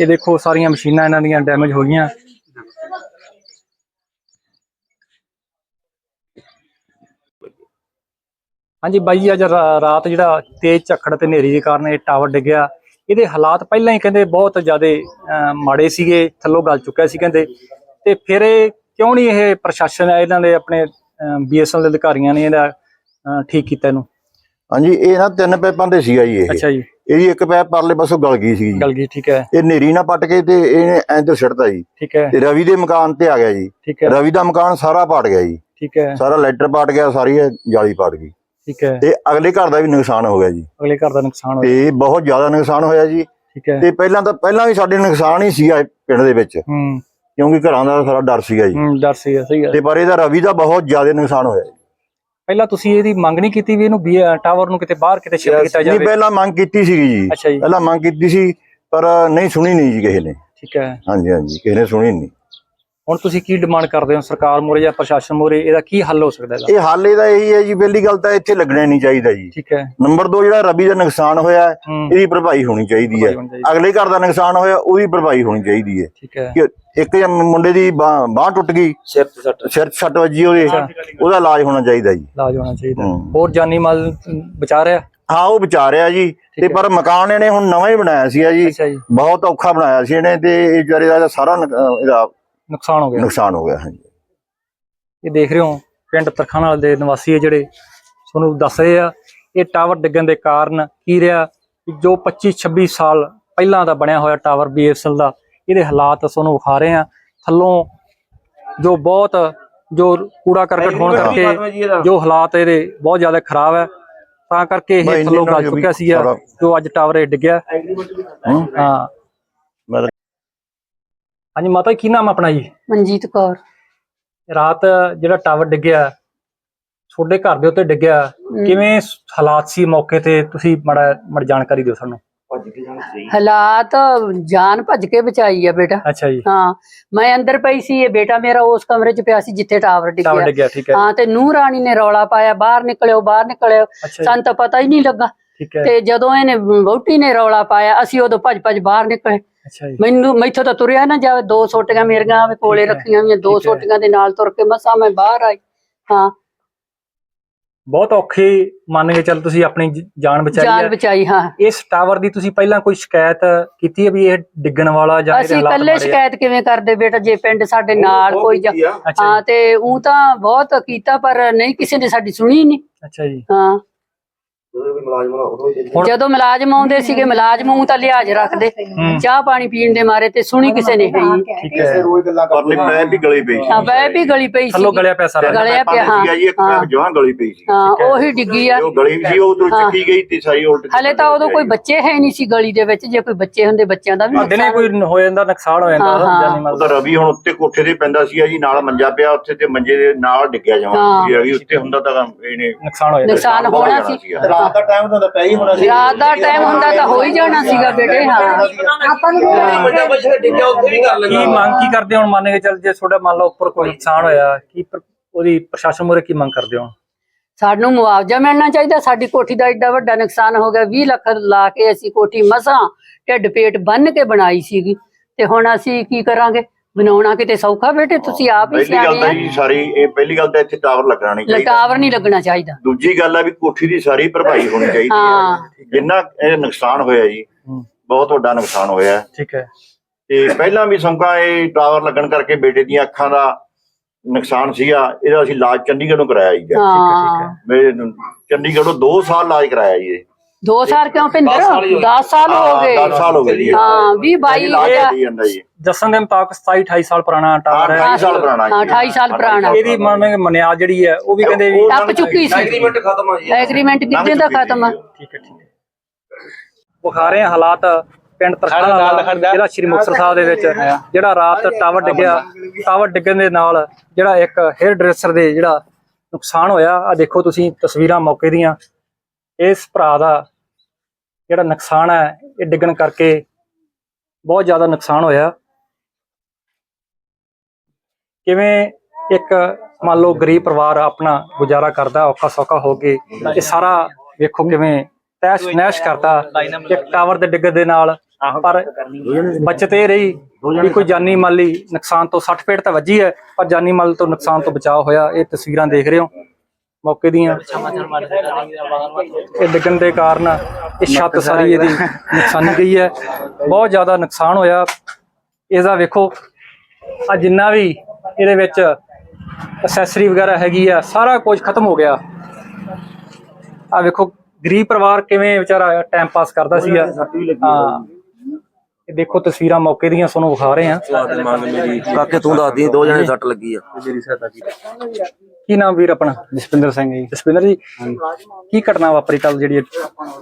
ਇਹ ਦੇਖੋ, ਸਾਰੀਆਂ ਮਸ਼ੀਨਾਂ ਇਹਨਾਂ ਦੀਆਂ ਡੈਮੇਜ ਹੋ ਗਈਆਂ। ਹਾਂਜੀ ਬਾਈ ਜੀ, ਅੱਜ ਰਾਤ ਜਿਹੜਾ ਤੇਜ਼ ਝੱਖੜ ਤੇ ਹਨੇਰੀ ਦੇ ਕਾਰਨ ਇਹ ਟਾਵਰ ਡਿੱਗਿਆ ਇਹਦੇ ਹਾਲਾਤ ਪਹਿਲਾਂ ਹੀ ਕਹਿੰਦੇ ਬਹੁਤ ਜ਼ਿਆਦਾ ਮਾੜੇ ਸੀਗੇ, ਥੱਲੋਂ ਗਲ ਚੁੱਕਿਆ ਸੀ ਕਹਿੰਦੇ। ਤੇ ਫਿਰ ਇਹ ਕਿਉਂ ਨਹੀਂ ਇਹ ਪ੍ਰਸ਼ਾਸਨ ਹੈ ਇਹਨਾਂ ਦੇ ਆਪਣੇ ਬੀਐਸਐਲ ਦੇ ਅਧਿਕਾਰੀਆਂ ਨੇ ਇਹਦਾ ਠੀਕ ਕੀਤਾ ਇਹਨੂੰ? ਹਾਂਜੀ ਇਹ ਨਾ ਤਿੰਨ ਪੈਪਾਂ ਤੇ ਸੀਗਾ ਜੀ ਇਹ। ਅੱਛਾ ਜੀ। ਇਹਦੀ ਇੱਕ ਪੈਪ ਪਰਲੇ ਪਾਸੋਂ ਗਲ ਗਈ ਸੀ ਜੀ। ਗੱਲ ਗਈ ਠੀਕ ਹੈ। ਇਹ ਨੇਰੀ ਨਾ ਪੱਟ ਕੇ ਤੇ ਇਹਨੇ ਐਂਦਰ ਛੱਡਤਾ ਜੀ। ਠੀਕ ਹੈ। ਤੇ ਰਵੀ ਦੇ ਮਕਾਨ ਤੇ ਆ ਗਿਆ ਜੀ। ਠੀਕ ਹੈ। ਰਵੀ ਦਾ ਮਕਾਨ ਸਾਰਾ ਪਾਟ ਗਿਆ ਜੀ। ਠੀਕ ਹੈ। ਸਾਰਾ ਲੈਟਰ ਪਾਟ ਗਿਆ ਸਾਰੀ ਜਾਲੀ ਪਾਟ ਗਈ। ਠੀਕ ਹੈ। ਤੇ ਅਗਲੇ ਘਰ ਦਾ ਵੀ ਨੁਕਸਾਨ ਹੋ ਗਿਆ ਜੀ। ਅਗਲੇ ਘਰ ਦਾ ਨੁਕਸਾਨ ਹੋਇਆ ਤੇ ਬਹੁਤ ਜ਼ਿਆਦਾ ਨੁਕਸਾਨ ਹੋਇਆ ਜੀ। ਠੀਕ ਹੈ। ਤੇ ਪਹਿਲਾਂ ਤਾਂ ਪਹਿਲਾਂ ਵੀ ਸਾਡੇ ਨੁਕਸਾਨ ਹੀ ਸੀਗਾ ਪਿੰਡ ਦੇ ਵਿੱਚ। ਹੂੰ। ਕਿਉਂਕਿ ਘਰਾਂ ਦਾ ਸਾਰਾ ਡਰ ਸੀਗਾ ਜੀ। ਹੂੰ ਡਰ ਸੀ ਸਹੀ ਹੈ ਤੇ ਪਰ ਇਹਦਾ ਰਵੀ ਦਾ ਬਹੁਤ ਜ਼ਿਆਦਾ ਨੁਕਸਾਨ ਹੋਇਆ ਜੀ। ਪਹਿਲਾਂ ਤੁਸੀਂ ਇਹਦੀ ਮੰਗ ਨਹੀਂ ਕੀਤੀ ਵੀ ਇਹਨੂੰ ਟਾਵਰ ਨੂੰ ਕਿਤੇ ਬਾਹਰ ਕਿਤੇ ਸ਼ਿਫਟ ਕੀਤਾ ਨਹੀਂ ਜਾਵੇ? ਪਹਿਲਾਂ ਮੰਗ ਕੀਤੀ ਸੀਗੀ ਜੀ। ਪਹਿਲਾਂ ਮੰਗ ਕੀਤੀ ਸੀ ਪਰ ਨਹੀਂ ਸੁਣੀ ਨਹੀਂ ਜੀ ਕਿਸੇ ਨੇ। ਠੀਕ ਹੈ। ਹਾਂਜੀ ਹਾਂਜੀ ਕਿਸੇ ਨੇ ਸੁਣੀ ਨਹੀਂ। ਹੁਣ ਤੁਸੀਂ ਕੀ ਡਿਮਾਂਡ ਕਰਦੇ ਹੋ? ਸਰਕਾਰ ਮੂਹਰੇ ਜਾਂ ਪ੍ਰਸ਼ਾਸਨ ਮੂਹਰੇ ਇਹਦਾ ਕੀ ਹੱਲ ਹੋ ਸਕਦਾ ਇਹਦਾ? ਇਹ ਹਾਲ ਇਹਦਾ ਇਹੀ ਹੈ ਜੀ ਪਹਿਲੀ ਗੱਲ ਤਾਂ ਇੱਥੇ ਲੱਗਣਾ ਨਹੀਂ ਚਾਹੀਦਾ ਜੀ। ਠੀਕ ਹੈ। ਨੰਬਰ 2 ਜਿਹੜਾ ਰਬੀ ਦਾ ਨੁਕਸਾਨ ਹੋਇਆ ਹੈ, ਹੂੰ ਇਹਦੀ ਭਰਪਾਈ ਹੋਣੀ ਚਾਹੀਦੀ ਹੈ। ਭਰਪਾਈ ਹੋਣੀ ਚਾਹੀਦੀ। ਅਗਲੇ ਘਰ ਦਾ ਨੁਕਸਾਨ ਹੋਇਆ ਉਹਦੀ ਭਰਪਾਈ ਹੋਣੀ ਚਾਹੀਦੀ ਹੈ। ਠੀਕ ਹੈ। ਕਿ ਇੱਕ ਜਾਂ ਮੁੰਡੇ ਦੀ ਬਾਹ ਟੁੱਟ ਗਈ ਸਿਰ ਤੇ ਸੱਟ। ਸਿਰ 'ਚ ਸੱਟ ਵੱਜੀ ਉਹਦੇ ਉਹਦਾ ਇਲਾਜ ਹੋਣਾ ਚਾਹੀਦਾ ਜੀ। ਇਲਾਜ ਹੋਣਾ ਚਾਹੀਦਾ। ਹੂੰ। ਹੋਰ ਜਾਨੀ ਮਾਲ ਬਚਾ ਰਿਹਾ? ਹਾਂ ਉਹ ਵਿਚਾਰਿਆ ਜੀ। ਤੇ ਹੈ। ਪਰ ਮਕਾਨ ਇਹਨੇ ਹੁਣ ਨਵਾਂ ਹੀ ਬਣਾਇਆ ਸੀ ਜੀ। ਅੱਛਾ ਜੀ। ਬਹੁਤ ਔਖਾ ਬਣਾਇਆ ਸੀ ਇਹਨੇ ਤੇ ਇਹ ਵਿਚਾਰੇ ਦਾ ਸਾਰਾ ਨੁਕ- ਅਹ ਇਹਦਾ ਨੁਕਸਾਨ ਹੋ ਗਿਆ। ਨੁਕਸਾਨ ਹੋ ਗਿਆ ਹਾਂਜੀ। ਇਹ ਦੇਖ ਰਹੇ ਹੋ ਪਿੰਡ ਤਰਖਾਣਾ ਦੇ ਨਿਵਾਸੀ ਹੈ ਜਿਹੜੇ ਤੁਹਾਨੂੰ ਦੱਸ ਰਹੇ ਆ ਇਹ ਟਾਵਰ ਡਿੱਗਣ ਦੇ ਕਾਰਨ ਕੀ ਰਿਹਾ ਕਿ ਜੋ 25 26 ਸਾਲ ਪਹਿਲਾਂ ਦਾ ਬਣਿਆ ਹੋਇਆ ਟਾਵਰ ਬੀਐਸਐਲ ਦਾ ਇਹਦੇ ਹਾਲਾਤ ਤੁਹਾਨੂੰ ਵਿਖਾ ਰਹੇ ਆ। ਥੱਲੋਂ ਜੋ ਬਹੁਤ ਜੋ ਕੂੜਾ ਕਰਕਟ ਹੋਣ ਕਰਕੇ ਜੋ ਹਾਲਾਤ ਇਹਦੇ ਬਹੁਤ ਜ਼ਿਆਦਾ ਖਰਾਬ ਹੈ ਤਾਂ ਕਰਕੇ ਇਹ ਥੱਲੋਂ ਵੀ ਚੁੱਕਿਆ ਸੀ ਜੋ ਅੱਜ ਟਾਵਰ ਇਹ ਡਿੱਗਿਆ। ਹੂੰ? ਹਾਂ। ਮੈਂ ਤਾਂ- ਹਾਂਜੀ ਮਾਤਾ ਕੀ ਨਾਮ ਆਪਣਾ ਜੀ? ਮਨਜੀਤ ਕੌਰ। ਰਾਤ ਜਿਹੜਾ ਟਾਵਰ ਡਿੱਗਿਆ ਤੁਹਾਡੇ ਘਰ ਦੇ ਉੱਤੇ ਡਿੱਗਿਆ ਕਿਵੇਂ ਹਾਲਾਤ ਸੀ ਮੌਕੇ ਤੇ? ਤੁਸੀਂ ਮੜਾ ਮੜ ਜਾਣਕਾਰੀ ਦਿਓ ਸਾਨੂੰ। ਹਾਲਾਤ ਜਾਨ ਭੱਜ ਕੇ ਬਚਾਈ ਆ ਬੇਟਾ। ਅੱਛਾ ਜੀ। ਹਾਂ ਮੈਂ ਅੰਦਰ ਪਈ ਸੀ ਇਹ ਬੇਟਾ ਮੇਰਾ ਉਸ ਕਮਰੇ 'ਚ ਪਿਆ ਸੀ ਜਿੱਥੇ ਟਾਵਰ ਟਾਵਰ ਡਿੱਗਿਆ ਹੈ। ਹਾਂ ਤੇ ਨੂੰਹ ਰਾਣੀ ਨੇ ਰੌਲਾ ਪਾਇਆ ਬਾਹਰ ਨਿਕਲਿਓ ਬਾਹਰ ਨਿਕਲਿਓ। ਸਾਨੂੰ ਤਾਂ ਪਤਾ ਹੀ ਨਹੀਂ ਲੱਗਾ। ਤੇ ਜਦੋਂ ਇਹਨੇ ਵਹੁਟੀ ਨੇ ਰੌਲਾ ਪਾਇਆ ਅਸੀਂ ਉਦੋਂ ਭੱਜ ਭੱਜ ਬਾਹਰ ਨਿਕਲੇ। ਅੱਛਾ ਜੀ। ਮੈਨੂੰ ਮੈਥੋਂ ਤਾਂ ਤੁਰਿਆ ਨਾ ਜਾਵੇ ਦੋ ਸੋਟੀਆਂ ਮੇਰੀਆਂ ਆਵੇ ਕੋਲੇ ਰੱਖੀਆਂ ਹੋਈਆਂ ਦੋ। ਸੋਟੀਆਂ ਦੇ ਨਾਲ ਤੁਰ ਕੇ ਮਸਾਂ ਮੈਂ ਬਾਹਰ ਆਈ। ਹਾਂ। ਬਹੁਤ ਔਖੀ ਮੰਨ ਕੇ ਚੱਲ ਤੁਸੀਂ ਆਪਣੀ ਜ- ਜਾਨ ਬਚਾਈ ਜਾਨ ਹੈ। ਬਚਾਈ ਹਾਂ। ਇਸ ਟਾਵਰ ਦੀ ਤੁਸੀਂ ਪਹਿਲਾਂ ਕੋਈ ਸ਼ਿਕਾਇਤ ਕੀਤੀ ਹੈ ਵੀ ਇਹ ਡਿੱਗਣ ਵਾਲਾ ਜਾਂ ਇਹਦੇ ਅਸੀਂ ਹਾਲਾਤ ਇਕੱਲੇ ਮਾੜੇ ਆ? ਸ਼ਿਕਾਇਤ ਕਿਵੇਂ ਕਰਦੇ ਬੇਟਾ ਜੇ ਪਿੰਡ ਸਾਡੇ ਨਾਲ ਕੋਈ ਜਾ- ਅੱਛਾ ਹਾਂ ਜੀ ਤੇ ਉਹ ਤਾਂ ਬਹੁਤ ਕੀਤਾ ਪਰ ਨਹੀਂ ਕਿਸੇ ਨੇ ਸਾਡੀ ਸੁਣੀ ਨਹੀਂ। ਅੱਛਾ ਜੀ। ਹਾਂ। ਜਦੋਂ ਮੁਲਾਜ਼ਮ ਆਉਂਦੇ ਸੀਗੇ ਮੁਲਾਜ਼ਮ ਉਹ ਤਾਂ ਲਿਹਾਜ਼ ਰੱਖਦੇ। ਹੂੰ। ਚਾਹ ਪਾਣੀ ਪੀਣ ਦੇ ਮਾਰੇ ਤੇ ਸੁਣੀ ਕਿਸੇ ਨੇ ਹੈ ਹੀ ਨਹੀਂ। ਠੀਕ ਹੈ। ਪਰਲੀ ਪੈ ਵੀ ਗਲੀ ਪਈ ਸੀ ਹਾਂ ਬੈ ਵੀ ਗਲੀ ਪਈ ਸੀ ਥੱਲੋਂ ਗਲਿਆ ਪਿਆ ਸਾਰਾ। ਗਲਿਆ ਪਿਆ, ਹਾਂ। ਸੀਗਾ ਜੀ ਇੱਕ ਹਾਂ। ਜਵਾਂ ਗਲੀ ਪਈ ਸੀ। ਹਾਂ ਉਹੀ ਡਿੱਗੀ ਆ। ਤੇ ਉਹ ਗਲੀ ਸੀ ਉਹ ਤੋਂ ਚੱਕੀ ਗਈ ਤੇ ਸਾਰੀ ਉਲਟ ਹਲੇ ਤਾਂ ਉਦੋਂ ਕੋਈ ਬੱਚੇ ਹੈ ਨਹੀਂ ਸੀ ਗਲੀ ਦੇ ਵਿੱਚ। ਜੇ ਕੋਈ ਬੱਚੇ ਹੁੰਦੇ ਬੱਚਿਆਂ ਦਾ ਵੀ ਦਿਨੇ ਨੁਕਸਾਨ ਕੋਈ ਹੋ ਜਾਂਦਾ ਨੁਕਸਾਨ ਹੋ ਜਾਂਦਾ ਹਾਂ, ਹਾਂ। ਜਾਨੀ ਮਾਲ। ਉਹਦਾ ਰਵੀ ਹੁਣ ਉੱਤੇ ਕੋਠੇ ਤੇ ਪੈਂਦਾ ਸੀਗਾ ਜੀ ਨਾਲ ਮੰਜਾ ਪਿਆ ਉੱਥੇ ਤੇ ਮੰਜੇ ਦੇ ਨਾਲ ਡਿੱਗਿਆ ਜਾਵਾਂ ਹਾਂ। ਜੀ ਰਵੀ ਉੱਤੇ ਹੁੰਦਾ ਤਾਂ ਇਹਨੇ ਨੁਕਸਾਨ ਹੋ ਜਾਂਦਾ। ਨੁਕਸਾਨ ਹੋਣਾ ਜਾਣਾ ਸੀ। ਸੀਗਾ। ਰਾਤ ਦਾ ਟਾਈਮ ਤਾਂ ਪੈ ਹੀ ਹੋਣਾ ਸੀ। ਰਾਤ ਦਾ ਟਾਈਮ ਹੁੰਦਾ ਤਾਂ ਹੋ ਹੀ ਜਾਣਾ ਸੀਗਾ ਬੇਟੇ ਹਾਂ। ਵੱਡਾ ਬੱਚਾ ਡਿੱਗਿਆ? ਉੱਥੇ ਵੀ ਕਰ ਕੀ ਮੰਗ ਕੀ ਕਰਦੇ ਹੁਣ? ਮੰਨ ਕੇ ਚੱਲ ਜੇ ਤੁਹਾਡਾ ਮੰਨ ਲਓ ਉੱਪਰ ਕੋਈ ਨੁਕਸਾਨ ਹੋਇਆ ਕੀ ਪ੍ਰ- ਉਹਦੀ ਪ੍ਰਸ਼ਾਸਨ ਮੂਹਰੇ ਕੀ ਮੰਗ ਕਰਦੇ ਹੋ? ਸਾਨੂੰ ਮੁਆਵਜ਼ਾ ਮਿਲਣਾ ਚਾਹੀਦਾ। ਸਾਡੀ ਕੋਠੀ ਦਾ ਏਡਾ ਵੱਡਾ ਨੁਕਸਾਨ ਹੋ ਗਿਆ। 20 ਲੱਖ ਲਾ ਕੇ ਅਸੀਂ ਕੋਠੀ ਮਸਾਂ ਢਿੱਡ ਪੇਟ ਬੰਨ ਕੇ ਬਣਾਈ ਸੀਗੀ। ਤੇ ਹੁਣ ਅਸੀਂ ਕੀ ਕਰਾਂਗੇ? ਬਣਾਉਣਾ ਕਿਤੇ ਸੌਖਾ ਬੇਟੇ ਤੁਸੀਂ ਆਪ ਹੀ ਪਹਿਲੀ ਗੱਲ ਸਿਆਣੇ ਤਾਂ ਆ। ਜੀ ਸਾਰੀ ਇਹ ਪਹਿਲੀ ਗੱਲ ਤਾਂ ਇੱਥੇ ਟਾਵਰ ਲੱਗਣਾ ਨਹੀਂ ਚਾਹੀਦਾ। ਲਟਾਵਰ ਨਹੀਂ ਲੱਗਣਾ ਚਾਹੀਦਾ। ਦੂਜੀ ਗੱਲ ਆ ਵੀ ਕੋਠੀ ਦੀ ਸਾਰੀ ਭਰਪਾਈ ਹੋਣੀ ਚਾਹੀਦੀ ਹਾਂ। ਹੈ। ਜਿੰਨਾ ਇਹ ਨੁਕਸਾਨ ਹੋਇਆ ਜੀ ਹੂੰ। ਬਹੁਤ ਵੱਡਾ ਨੁਕਸਾਨ ਹੋਇਆ। ਹੈ। ਠੀਕ ਹੈ। ਤੇ ਪਹਿਲਾਂ ਵੀ ਸੰਕਾ ਇਹ ਟਾਵਰ ਲੱਗਣ ਕਰਕੇ ਬੇਟੇ ਦੀਆਂ ਅੱਖਾਂ ਦਾ ਨੁਕਸਾਨ ਸੀਗਾ ਇਹਦਾ ਅਸੀਂ ਇਲਾਜ ਚੰਡੀਗੜ੍ਹੋਂ ਕਰਾਇਆ ਜੀ। ਹਾਂ। ਮੇਰੇ ਚੰਡੀਗੜ੍ਹੋਂ 2 ਸਾਲ ਇਲਾਜ ਕਰਾਇਆ ਜੀ ਇਹ। ਦੋ ਸਾਲ ਕਿਉਂ ਭਿੰਦਰ 10 ਸਾਲ ਹੋ ਹਾਂ, ਗਏ। 10 ਸਾਲ ਹੋ ਗਏ ਜੀ। ਹਾਂ 20 22 ਇਲਾਜ ਦਾ ਚੱਲੀ ਜਾਂਦਾ ਜੀ। ਦੱਸਣ ਦੇ ਮੁਤਾਬਕ 27 28 ਸਾਲ ਪੁਰਾਣਾ ਟਾਵਰ ਹੈ 28 ਸਾਲ ਪੁਰਾਣਾ ਹਾਂ, 28 ਸਾਲ ਪੁਰਾਣਾ। ਇਹਦੀ ਮੰਨ ਮਨਿਆਦ ਜਿਹੜੀ ਹੈ ਉਹ ਵੀ ਕਹਿੰਦੇ ਵੀ ਟੱਪ ਚੁੱਕੀ ਸੀ। ਐਗਰੀਮੈਂਟ ਖਤਮ ਆ ਜੀ। ਐਗਰੀਮੈਂਟ ਕਿੱਦਾਂ ਦਾ ਖਤਮ ਆ। ਠੀਕ ਹੈ ਠੀਕ ਹੈ। ਬੁਖਾ ਰਹੇ ਹਾਲਾਤ ਪਿੰਡ ਤਰਖਾਣਾ ਜਿਹੜਾ ਸ਼੍ਰੀ ਮੁਕਤਸਰ ਸਾਹਿਬ ਦੇ ਵਿੱਚ ਜਿਹੜਾ ਰਾਤ ਟਾਵਰ ਡਿੱਗਿਆ ਟਾਵਰ ਡਿੱਗਣ ਦੇ ਨਾਲ ਜਿਹੜਾ ਇੱਕ ਹੇਅਰ ਡਰੈਸਰ ਦੇ ਜਿਹੜਾ ਨੁਕਸਾਨ ਹੋਇਆ। ਆ ਦੇਖੋ ਤੁਸੀਂ ਤਸਵੀਰਾਂ ਮੌਕੇ ਦੀਆਂ। ਇਸ ਭਰਾ ਦਾ ਜਿਹੜਾ ਨੁਕਸਾਨ ਹੈ, ਇਹ ਡਿੱਗਣ ਕਰਕੇ ਬਹੁਤ ਜ਼ਿਆਦਾ ਨੁਕਸਾਨ ਹੋਇਆ। ਕਿਵੇਂ ਇੱਕ ਮੰਨ ਲਓ ਗਰੀਬ ਪਰਿਵਾਰ ਆਪਣਾ ਗੁਜ਼ਾਰਾ ਕਰਦਾ, ਔਖਾ ਸੌਖਾ ਹੋ ਕੇ, ਇਹ ਸਾਰਾ ਵੇਖੋ ਕਿਵੇਂ ਤੈਸ਼ ਨੈਸ਼ ਕਰਦਾ, ਇੱਕ ਟਾਵਰ ਦੇ ਡਿੱਗਣ ਦੇ ਨਾਲ, ਪਰ ਬਚਤ ਇਹ ਰਹੀ ਵੀ ਕੋਈ ਜਾਨੀ ਮਾਲੀ ਨੁਕਸਾਨ ਤੋਂ 60 ਪੇਟ ਤਾਂ ਵੱਜੀ ਹੈ, ਪਰ ਜਾਨੀ ਮਾਲ ਤੋਂ ਨੁਕਸਾਨ ਤੋਂ ਬਚਾਅ ਹੋਇਆ, ਇਹ ਤਸਵੀਰਾਂ ਦੇਖ ਰਹੇ ਹੋ। ਮੌਕੇ ਦੀਆਂ ਇਹ ਡਿੱਗਣ ਦੇ ਕਾਰਨ ਇਹ ਛੱਤ ਸਾਰੀ ਇਹਦੀ ਨੁਕਸਾਨੀ ਗਈ ਹੈ। ਬਹੁਤ ਜ਼ਿਆਦਾ ਨੁਕਸਾਨ ਹੋਇਆ। ਇਹਦਾ ਵੇਖੋ ਆ ਜਿੰਨਾ ਵੀ ਇਹਦੇ ਵਿੱਚ ਅਸੈਸਰੀ ਵਗੈਰਾ ਹੈਗੀ ਆ ਸਾਰਾ ਕੁਝ ਖਤਮ ਹੋ ਗਿਆ। ਆ ਵੇਖੋ ਗਰੀਬ ਪਰਿਵਾਰ ਕਿਵੇਂ ਵਿਚਾਰਾ ਟਾਈਮ ਪਾਸ ਕਰਦਾ ਸੀਗਾ। ਹਾਂ। ਇਹ ਦੇਖੋ ਤਸਵੀਰਾਂ ਮੌਕੇ ਦੀਆਂ ਤੁਹਾਨੂੰ ਵਿਖਾ ਰਹੇ ਆ ਕਾਕੇ ਤੂੰ ਦੱਸਦੀ ਦੋ ਜਣੇ ਸੱਟ ਲੱਗੀ ਆ। ਕੀ ਨਾਮ ਵੀਰ ਆਪਣਾ? ਜਸਪਿੰਦਰ ਸਿੰਘ ਜੀ। ਜਸਪਿੰਦਰ ਜੀ ਕੀ ਘਟਨਾ ਵਾਪਰੀ ਕੱਲ ਜਿਹੜੀ?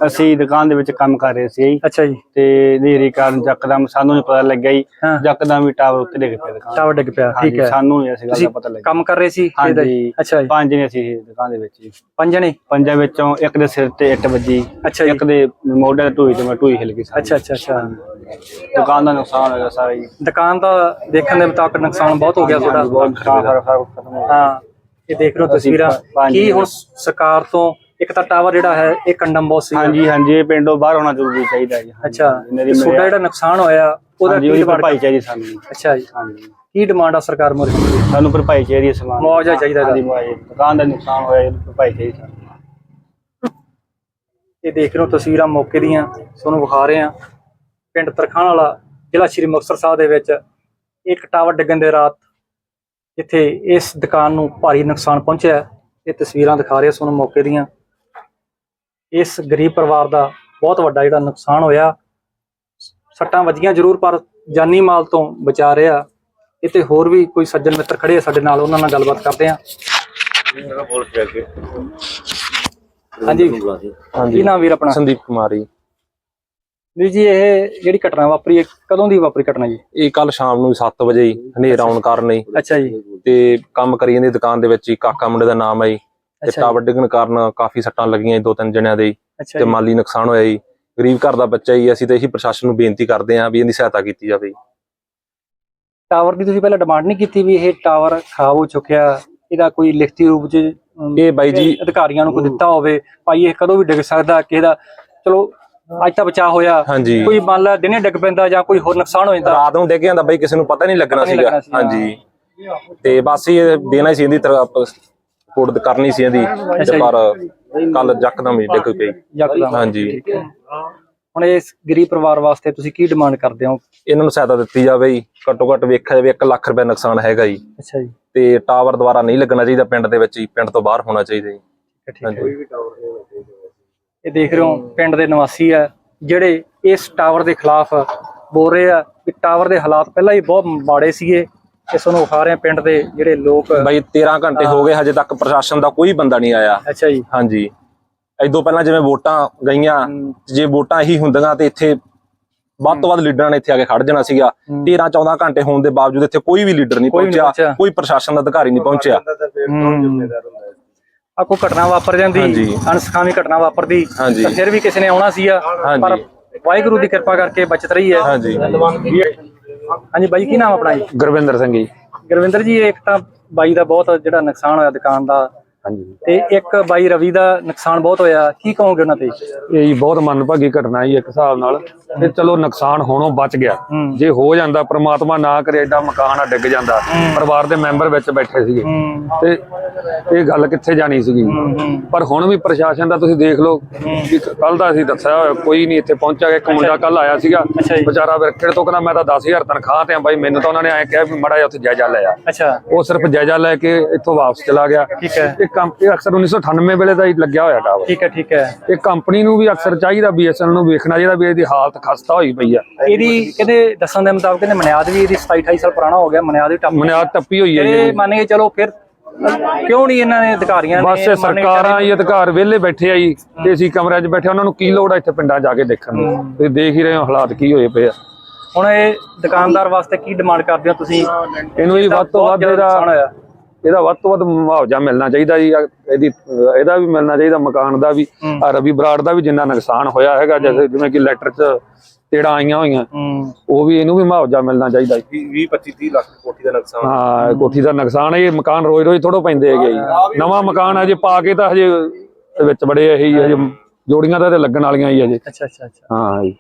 ਅਸੀਂ ਦੁਕਾਨ ਦੇ ਵਿੱਚ ਕੰਮ ਕਰ ਰਹੇ ਸੀ ਅੱਛਾ ਜੀ। ਤੇ ਹਨੇਰੀ ਕਾਰਨ ਯਕਦਮ ਸਾਨੂੰ ਨਹੀਂ ਪਤਾ ਲੱਗਿਆ ਜੀ। ਹਾਂ। ਯਕਦਮ ਵੀ ਟਾਵਰ ਉੱਤੇ ਡਿੱਗ ਪਿਆ ਦੁਕਾਨ ਟਾਵਰ ਡਿੱਗ ਪਿਆ ਠੀਕ ਹੈ। ਸਾਨੂੰ ਨਹੀਂ ਇਸ ਗੱਲ ਤੁਸੀਂ ਦਾ ਪਤਾ ਲੱਗਿਆ। ਕੰਮ ਕਰ ਰਹੇ ਸੀ? ਹਾਂਜੀ। ਅੱਛਾ ਜੀ। ਪੰਜ ਨੇ ਸੀ ਦੁਕਾਨ ਦੇ ਵਿੱਚ ਜੀ। ਪੰਜ ਜਣੇ? ਪੰਜਾਂ ਵਿੱਚੋਂ ਇੱਕ ਦੇ ਸਿਰ ਤੇ ਇੱਟ ਵੱਜੀ। ਅੱਛਾ ਜੀ। ਇੱਕ ਦੇ ਮੋਢੇ ਤੇ ਢੂਈ ਤੇ ਮੈਂ ਢੂਈ ਹਿਲ ਗਈ। ਅੱਛਾ ਅੱਛਾ ਅੱਛਾ। ਦੁਕਾਨ ਦਾ ਨੁਕਸਾਨ ਹੋ ਗਿਆ ਸਾਰਾ ਜੀ। ਦੁਕਾਨ ਦਾ ਦੇਖਣ ਦੇ ਮੁਤਾਬਕ ਨੁਕਸਾਨ ਬਹੁਤ ਹੋ ਗਿਆ ਤੁਹਾਡਾ। ਬਹੁਤ ਨੁਕਸਾਨ ਸਾਰਾ ਸਾਰਾ ਖਤਮ ਹੋ ਗਿਆ ਹਾਂ। ਇਹ ਦੇਖ ਲਓ ਤਸਵੀਰਾਂ। ਕੀ ਹੁਣ ਸਰਕਾਰ ਤੋਂ ਇੱਕ ਤਾਂ ਟਾਵਰ ਜਿਹੜਾ ਹੈ ਇਹ ਕੰਡਮ ਬਹੁਤ ਸੀ ਹਾਂਜੀ ਹਾਂਜੀ ਇਹ ਪਿੰਡੋਂ ਬਾਹਰ ਹੋਣਾ ਜ਼ਰੂਰੀ ਚਾਹੀਦਾ ਜੀ। ਅੱਛਾ ਇਹਨਾਂ ਤੁਹਾਡਾ ਜਿਹੜਾ ਨੁਕਸਾਨ ਹੋਇਆ ਉਹਦਾ ਕੀ ਭਰਪਾਈ ਚਾਹੀਦੀ ਸਾਨੂੰ। ਅੱਛਾ ਜੀ। ਹਾਂਜੀ। ਕੀ ਡਿਮਾਂਡ ਆ ਸਰਕਾਰ ਮੋਰੇ ਸਾਨੂੰ ਭਰਪਾਈ ਚਾਹੀਦੀ ਹੈ ਸਮਾਨ ਮੁਆਵਜ਼ਾ ਚਾਹੀਦਾ। ਹਾਂਜੀ ਮੁਆਵਜ਼ਾ। ਦੁਕਾਨ ਦਾ ਨੁਕਸਾਨ ਹੋਇਆ ਇਹਦੀ ਭਰਪਾਈ ਚਾਹੀਦੀ ਸਾਨੂੰ। ਇਹ ਦੇਖ ਰਹੇ ਹੋ ਤਸਵੀਰਾਂ ਮੌਕੇ ਦੀਆਂ ਤੁਹਾਨੂੰ ਵਿਖਾ ਰਹੇ ਹਾਂ। ਪਿੰਡ ਤਰਖਾਣ ਵਾਲਾ ਜ਼ਿਲ੍ਹਾ ਸ਼੍ਰੀ ਮੁਕਤਸਰ ਸਾਹਿਬ ਦੇ ਵਿੱਚ ਇੱਕ ਟਾਵਰ ਡਿੱਗਣ ਦੇ ਰਾਤ ਜਿੱਥੇ ਇਸ ਦੁਕਾਨ ਨੂੰ ਭਾਰੀ ਨੁਕਸਾਨ ਪਹੁੰਚਿਆ ਹੈ। ਇਹ ਤਸਵੀਰਾਂ ਦਿਖਾ ਰਿਹਾ ਤੁਹਾਨੂੰ ਮੌਕੇ ਦੀਆਂ। ਇਸ ਗਰੀਬ ਪਰਿਵਾਰ ਦਾ ਬਹੁਤ ਵੱਡਾ ਜਿਹੜਾ ਨੁਕਸਾਨ ਹੋਇਆ। ਸੱਟਾਂ ਵੱਜੀਆਂ ਜ਼ਰੂਰ ਪਰ ਜਾਨੀ ਮਾਲ ਤੋਂ ਬਚਾ ਰਿਹਾ। ਇੱਥੇ ਹੋਰ ਵੀ ਕੋਈ ਸੱਜਣ ਮਿੱਤਰ ਖੜੇ ਆ ਸਾਡੇ ਨਾਲ ਉਹਨਾਂ ਨਾਲ ਗੱਲਬਾਤ ਕਰਦੇ ਆ ਹਾਂਜੀ। ਕੀ ਨਾਮ ਵੀਰ ਆਪਣਾ? ਸੰਦੀਪ ਕੁਮਾਰੀ ਵੀਰ ਜੀ ਇਹ ਜਿਹੜੀ ਘਟਨਾ ਵਾਪਰੀ ਹੈ ਕਦੋਂ ਦੀ ਵਾਪਰੀ ਘਟਨਾ ਜੀ? ਇਹ ਕੱਲ ਸ਼ਾਮ ਨੂੰ 7 ਵਜੇ ਹੀ ਹਨੇਰ ਆਉਣ ਕਾਰਨ ਹੀ। ਅੱਛਾ ਜੀ। ਤੇ ਕੰਮ ਕਰੀ ਜਾਂਦੀ ਦੁਕਾਨ ਦੇ ਵਿੱਚ ਹੀ ਕਾਕਾ ਮੁੰਡੇ ਦਾ ਨਾਮ ਹੈ ਜੀ। ਟਾਵਰ ਡਿੱਗਣ ਕਾਰਨ ਕਾਫੀ ਸੱਟਾਂ ਲੱਗੀਆਂ ਜੀ ਦੋ ਤਿੰਨ ਜਣਿਆਂ ਦੇ ਤੇ ਮਾਲੀ ਨੁਕਸਾਨ ਹੋਇਆ ਜੀ। ਗਰੀਬ ਘਰ ਦਾ ਬੱਚਾ ਹੀ ਅਸੀਂ ਤੇ ਇਹੀ ਪ੍ਰਸ਼ਾਸਨ ਨੂੰ ਬੇਨਤੀ ਕਰਦੇ ਹਾਂ ਵੀ ਇਹਦੀ ਸਹਾਇਤਾ ਕੀਤੀ ਜਾਵੇ। ਟਾਵਰ ਦੀ ਤੁਸੀਂ ਪਹਿਲਾਂ ਡਿਮਾਂਡ ਨਹੀਂ ਕੀਤੀ ਵੀ ਇਹ ਟਾਵਰ ਖਰਾਬ ਹੋ ਚੁੱਕਿਆ ਇਹਦਾ ਕੋਈ ਲਿਖਤੀ ਰੂਪ ਚ ਇਹ ਬਾਈ ਜੀ ਅਧਿਕਾਰੀਆਂ ਨੂੰ ਕੋਈ ਦਿੱਤਾ ਹੋਵੇ ਭਾਈ ਇਹ ਕਦੋਂ ਵੀ ਡਿੱਗ ਸਕਦਾ ਕਿਸੇ ਦਾ ਚਲੋ ਅੱਜ ਤਾਂ ਬਚਾਅ ਹੋਇਆ। ਹਾਂਜੀ। ਕੋਈ ਮੰਨ ਲਾ ਦਿਨੇ ਡਿੱਗ ਪੈਂਦਾ ਜਾਂ ਕੋਈ ਹੋਰ ਨੁਕਸਾਨ ਹੋ ਜਾਂਦਾ। ਰਾਤ ਨੂੰ ਡਿੱਗ ਜਾਂਦਾ ਬਾਈ ਕਿਸੇ ਨੂੰ ਪਤਾ ਨਹੀਂ ਲੱਗਣਾ ਪਤਾ ਸੀਗਾ। ਲੱਗਣਾ ਹਾਂਜੀ। ਤੇ ਬਸ ਇਹ ਦੇਣਾ ਹੀ ਸੀ ਇਹਦੀ ਤਰ੍ਹਾਂ ਰਿਪੋਰਟ ਕਰਨੀ ਸੀ ਇਹਦੀ। ਜੀ। ਪਰ ਕੱਲ ਯਕਦਮ ਹੀ ਡਿੱਗ ਪਈ। ਯਕਦਮ। ਹਾਂਜੀ। ਹੁਣ ਇਸ ਗਰੀਬ ਪਰਿਵਾਰ ਵਾਸਤੇ ਤੁਸੀਂ ਕੀ ਡਿਮਾਂਡ ਕਰਦੇ ਹੋ? ਇਹਨਾਂ ਨੂੰ ਸਹਾਇਤਾ ਦਿੱਤੀ ਜਾਵੇ ਜੀ। ਘੱਟੋ ਘੱਟ ਵੇਖਿਆ ਜਾਵੇ 1 ਲੱਖ ਰੁਪਏ ਨੁਕਸਾਨ ਹੈਗਾ ਜੀ। ਅੱਛਾ ਜੀ। ਤੇ ਟਾਵਰ ਦੁਬਾਰਾ ਨਹੀਂ ਲੱਗਣਾ ਚਾਹੀਦਾ ਪਿੰਡ ਦੇ ਵਿੱਚ ਹੀ ਪਿੰਡ ਤੋਂ ਬਾਹਰ ਹੋਣਾ ਚਾਹੀਦਾ ਜੀ। ਠੀਕ ਹੈ ਹਾਂਜੀ। ਇਹ ਦੇਖ ਰਹੇ ਹੋ ਪਿੰਡ ਦੇ ਨਿਵਾਸੀ ਆ ਜਿਹੜੇ ਇਸ ਟਾਵਰ ਦੇ ਖਿਲਾਫ ਬੋਲ ਰਹੇ ਆ ਕਿ ਟਾਵਰ ਦੇ ਹਾਲਾਤ ਪਹਿਲਾਂ ਹੀ ਬਹੁਤ ਮਾੜੇ ਸੀਗੇ ਇਸ ਨੂੰ ਵਿਖਾ ਰਹੇ ਆ ਪਿੰਡ ਦੇ ਜਿਹੜੇ ਲੋਕ। ਬਾਈ 13 ਘੰਟੇ ਹੋ ਗਏ ਹਜੇ ਤੱਕ ਪ੍ਰਸ਼ਾਸਨ ਦਾ ਕੋਈ ਬੰਦਾ ਨਹੀਂ ਆਇਆ। ਅੱਛਾ ਜੀ। ਹਾਂਜੀ। ਇਦੋਂ ਪਹਿਲਾਂ ਜਿਵੇਂ ਵੋਟਾਂ ਗਈਆਂ ਜੇ ਵੋਟਾਂ ਇਹੀ ਹੁੰਦੀਆਂ ਤੇ ਇੱਥੇ ਵੱਧ ਤੋਂ ਵੱਧ ਲੀਡਰਾਂ ਨੇ ਇੱਥੇ ਆ ਕੇ ਖੜ ਜਾਣਾ ਸੀਗਾ। 13 14 ਘੰਟੇ ਹੋਣ ਦੇ ਬਾਵਜੂਦ ਇੱਥੇ ਕੋਈ ਵੀ ਲੀਡਰ ਨਹੀਂ ਪਹੁੰਚਿਆ। ਕੋਈ ਪ੍ਰਸ਼ਾਸਨ ਦਾ ਅਧਿਕਾਰੀ ਨਹੀਂ ਪਹੁੰਚਿਆ। ਆ ਕੋਈ ਘਟਨਾ ਵਾਪਰ ਜਾਂਦੀ ਹਾਂਜੀ। ਅਨਸਖਾਵੀ ਘਟਨਾ ਵਾਪਰਦੀ ਹਾਂਜੀ। ਤਾਂ ਫਿਰ ਵੀ ਕਿਸੇ ਨੇ ਆਉਣਾ ਸੀਗਾ ਹਾਂਜੀ। ਪਰ ਵਾਹਿਗੁਰੂ ਦੀ ਕਿਰਪਾ ਕਰਕੇ ਬਚਤ ਰਹੀ ਹੈ ਹਾਂਜੀ ਹਾਂਜੀ ਬਾਈ ਕੀ ਨਾਮ ਆਪਣਾ ਜੀ ਗੁਰਵਿੰਦਰ ਸਿੰਘ ਜੀ ਗੁਰਵਿੰਦਰ ਜੀ ਇੱਕ ਤਾਂ ਬਾਈ ਦਾ ਬਹੁਤ ਜਿਹੜਾ ਨੁਕਸਾਨ ਹੋਇਆ ਦੁਕਾਨ ਦਾ ਹਾਂਜੀ। ਤੇ ਇੱਕ ਬਾਈ ਰਵੀ ਦਾ ਨੁਕਸਾਨ ਬਹੁਤ ਹੋਇਆ ਕੀ ਕਹੋਗੇ ਉਹਨਾਂ ਤੇ? ਇਹ ਜੀ ਬਹੁਤ ਮੰਦਭਾਗੀ ਘਟਨਾ ਜੀ ਇੱਕ ਹਿਸਾਬ ਨਾਲ। ਤੇ ਚਲੋ ਨੁਕਸਾਨ ਹੋਣੋਂ ਬਚ ਗਿਆ। ਹੂੰ। ਜੇ ਹੋ ਜਾਂਦਾ ਪ੍ਰਮਾਤਮਾ ਨਾ ਕਰੇ ਐਡਾ ਮਕਾਨ ਆ ਡਿੱਗ ਜਾਂਦਾ। ਪਰਿਵਾਰ ਦੇ ਮੈਂਬਰ ਵਿੱਚ ਬੈਠੇ ਸੀਗੇ। ਹੂੰ। ਤੇ ਇਹ ਗੱਲ ਕਿੱਥੇ ਜਾਣੀ ਸੀਗੀ? ਪਰ ਹੁਣ ਵੀ ਪ੍ਰਸ਼ਾਸਨ ਦਾ ਤੁਸੀਂ ਦੇਖ ਲਓ ਵੀ ਕੱਲ ਦਾ ਅਸੀਂ ਦੱਸਿਆ ਹੋਇਆ ਕੋਈ ਨਹੀਂ ਇੱਥੇ ਪਹੁੰਚਿਆ ਇੱਕ ਮੁੰਡਾ ਕੱਲ ਆਇਆ ਸੀਗਾ। ਵਿਚਾਰਾ ਵਿਰਖੜ ਤੋਂ ਕਹਿੰਦਾ ਮੈਂ ਤਾਂ 10000 ਤਨਖਾਹ ਤੇ ਆ ਬਾਈ ਮੈਨੂੰ ਤਾਂ ਉਹਨਾਂ ਨੇ ਐਂ ਕਿਹਾ ਵੀ ਮੜਾ ਜਿਹਾ ਉੱਥੇ ਜਾਇਜ਼ਾ ਲੈ ਆ। ਉਹ ਸਿਰਫ ਜਾਇਜ਼ਾ ਲੈ ਕੇ ਇੱਥੋਂ ਵਾਪਸ ਚਲਾ ਗਿਆ। ਠੀਕ ਹੈ। ਇਹ ਕੰਪਨੀ ਅਕਸਰ 1998 ਵੇਲੇ ਦਾ ਹੀ ਲੱਗਿਆ ਹੋਇਆ ਟਾਵਰ। ਠੀਕ ਹੈ ਠੀਕ ਹੈ। ਇਹ ਕੰਪਨੀ ਨੂੰ ਵੀ ਅਕਸਰ ਚਾਹੀਦਾ ਬੀਐਸਐਨ ਨੂੰ ਵੇਖਣਾ ਚਾਹੀਦਾ ਵੀ ਇਹਦੀ ਹਾਲਤ ਖਸਤਾ ਹੋਈ ਪਈ ਆ। ਇਹਦੀ ਕਹਿੰਦੇ ਦੱਸਣ ਦੇ ਮੁਤਾਬਕ ਇਹਨੇ ਮਨਿਆਦ ਵੀ ਇਹਦੀ 27 28 ਸਾਲ ਪੁਰਾਣਾ ਹੋ ਗਿਆ ਮਨਿਆਦ ਵੀ ਟੱਪ ਮਨਿਆਦ ਟੱਪੀ ਹੋਈ ਹੈ ਇਹ ਮੰਨ ਕੇ ਚਲੋ ਫਿਰ ਕਿਉਂ ਨਹੀਂ ਇਹਨਾਂ ਨੇ ਅਧਿਕਾਰੀਆਂ ਨੇ ਬਸ ਇਹ ਸਰਕਾਰਾਂ ਹੀ ਅਧਿਕਾਰ ਵਿਹਲੇ ਬੈਠੇ ਆ ਜੀ ਤੇ ਅਸੀਂ ਕਮਰਿਆਂ 'ਚ ਬੈਠੇ ਉਹਨਾਂ ਨੂੰ ਕੀ ਲੋੜ ਆ ਇੱਥੇ ਪਿੰਡਾਂ ਜਾ ਕੇ ਦੇਖਣ ਦੀ ਤੁਸੀਂ ਦੇਖ ਹੀ ਰਹੇ ਹੋ ਹਾਲਾਤ ਕੀ ਹੋਏ ਪਏ ਆ। ਹੁਣ ਇਹ ਦੁਕਾਨਦਾਰ ਵਾਸਤੇ ਕੀ ਡਿਮਾਂਡ ਕਰਦੇ ਹੋ ਤੁਸੀਂ? ਇਹਨੂੰ ਜੀ ਵੱਧ ਤੋਂ ਵੱਧ ਇਹਦਾ ਇਹਦਾ ਵੱਧ ਤੋਂ ਵੱਧ ਮੁਆਵਜ਼ਾ ਮਿਲਣਾ ਚਾਹੀਦਾ ਜੀ ਇਹਦੀ ਇਹਦਾ ਵੀ ਮਿਲਣਾ ਚਾਹੀਦਾ ਮਕਾਨ ਦਾ ਵੀ ਆ ਰਵੀ ਬਰਾੜ ਦਾ ਵੀ ਜਿੰਨਾ ਨੁਕਸਾਨ ਹੋਇਆ ਹੈਗਾ ਜਿਵੇਂ ਜਿਵੇਂ ਕਿ ਲੈਟਰ 'ਚ ਤੇੜਾ ਆਈਆਂ ਹੋਈਆਂ ਉਹ ਵੀ ਇਹਨੂੰ ਵੀ ਮੁਆਵਜ਼ਾ ਮਿਲਣਾ ਚਾਹੀਦਾ ਜੀ। 20 25 30 ਲੱਖ ਕੋਠੀ ਦਾ ਨੁਕਸਾਨ। ਹਾਂ ਕੋਠੀ ਦਾ ਨੁਕਸਾਨ ਹੈ ਇਹ ਮਕਾਨ ਰੋਜ਼ ਰੋਜ਼ ਥੋੜੋ ਪੈਂਦੇ ਹੈਗੇ ਜੀ। ਨਵਾਂ ਮਕਾਨ ਅਜੇ ਪਾ ਕੇ ਤਾਂ ਹਜੇ ਵਿੱਚ ਬੜੇ ਇਹੀ ਹਜੇ ਜੋੜੀਆਂ ਤਾਂ ਤੇ ਲੱਗਣ ਵਾਲੀਆਂ ਹੀ ਹਜੇ ਅੱਛਾ ਅੱਛਾ ਅੱਛਾ। ਹਾਂ ਜੀ।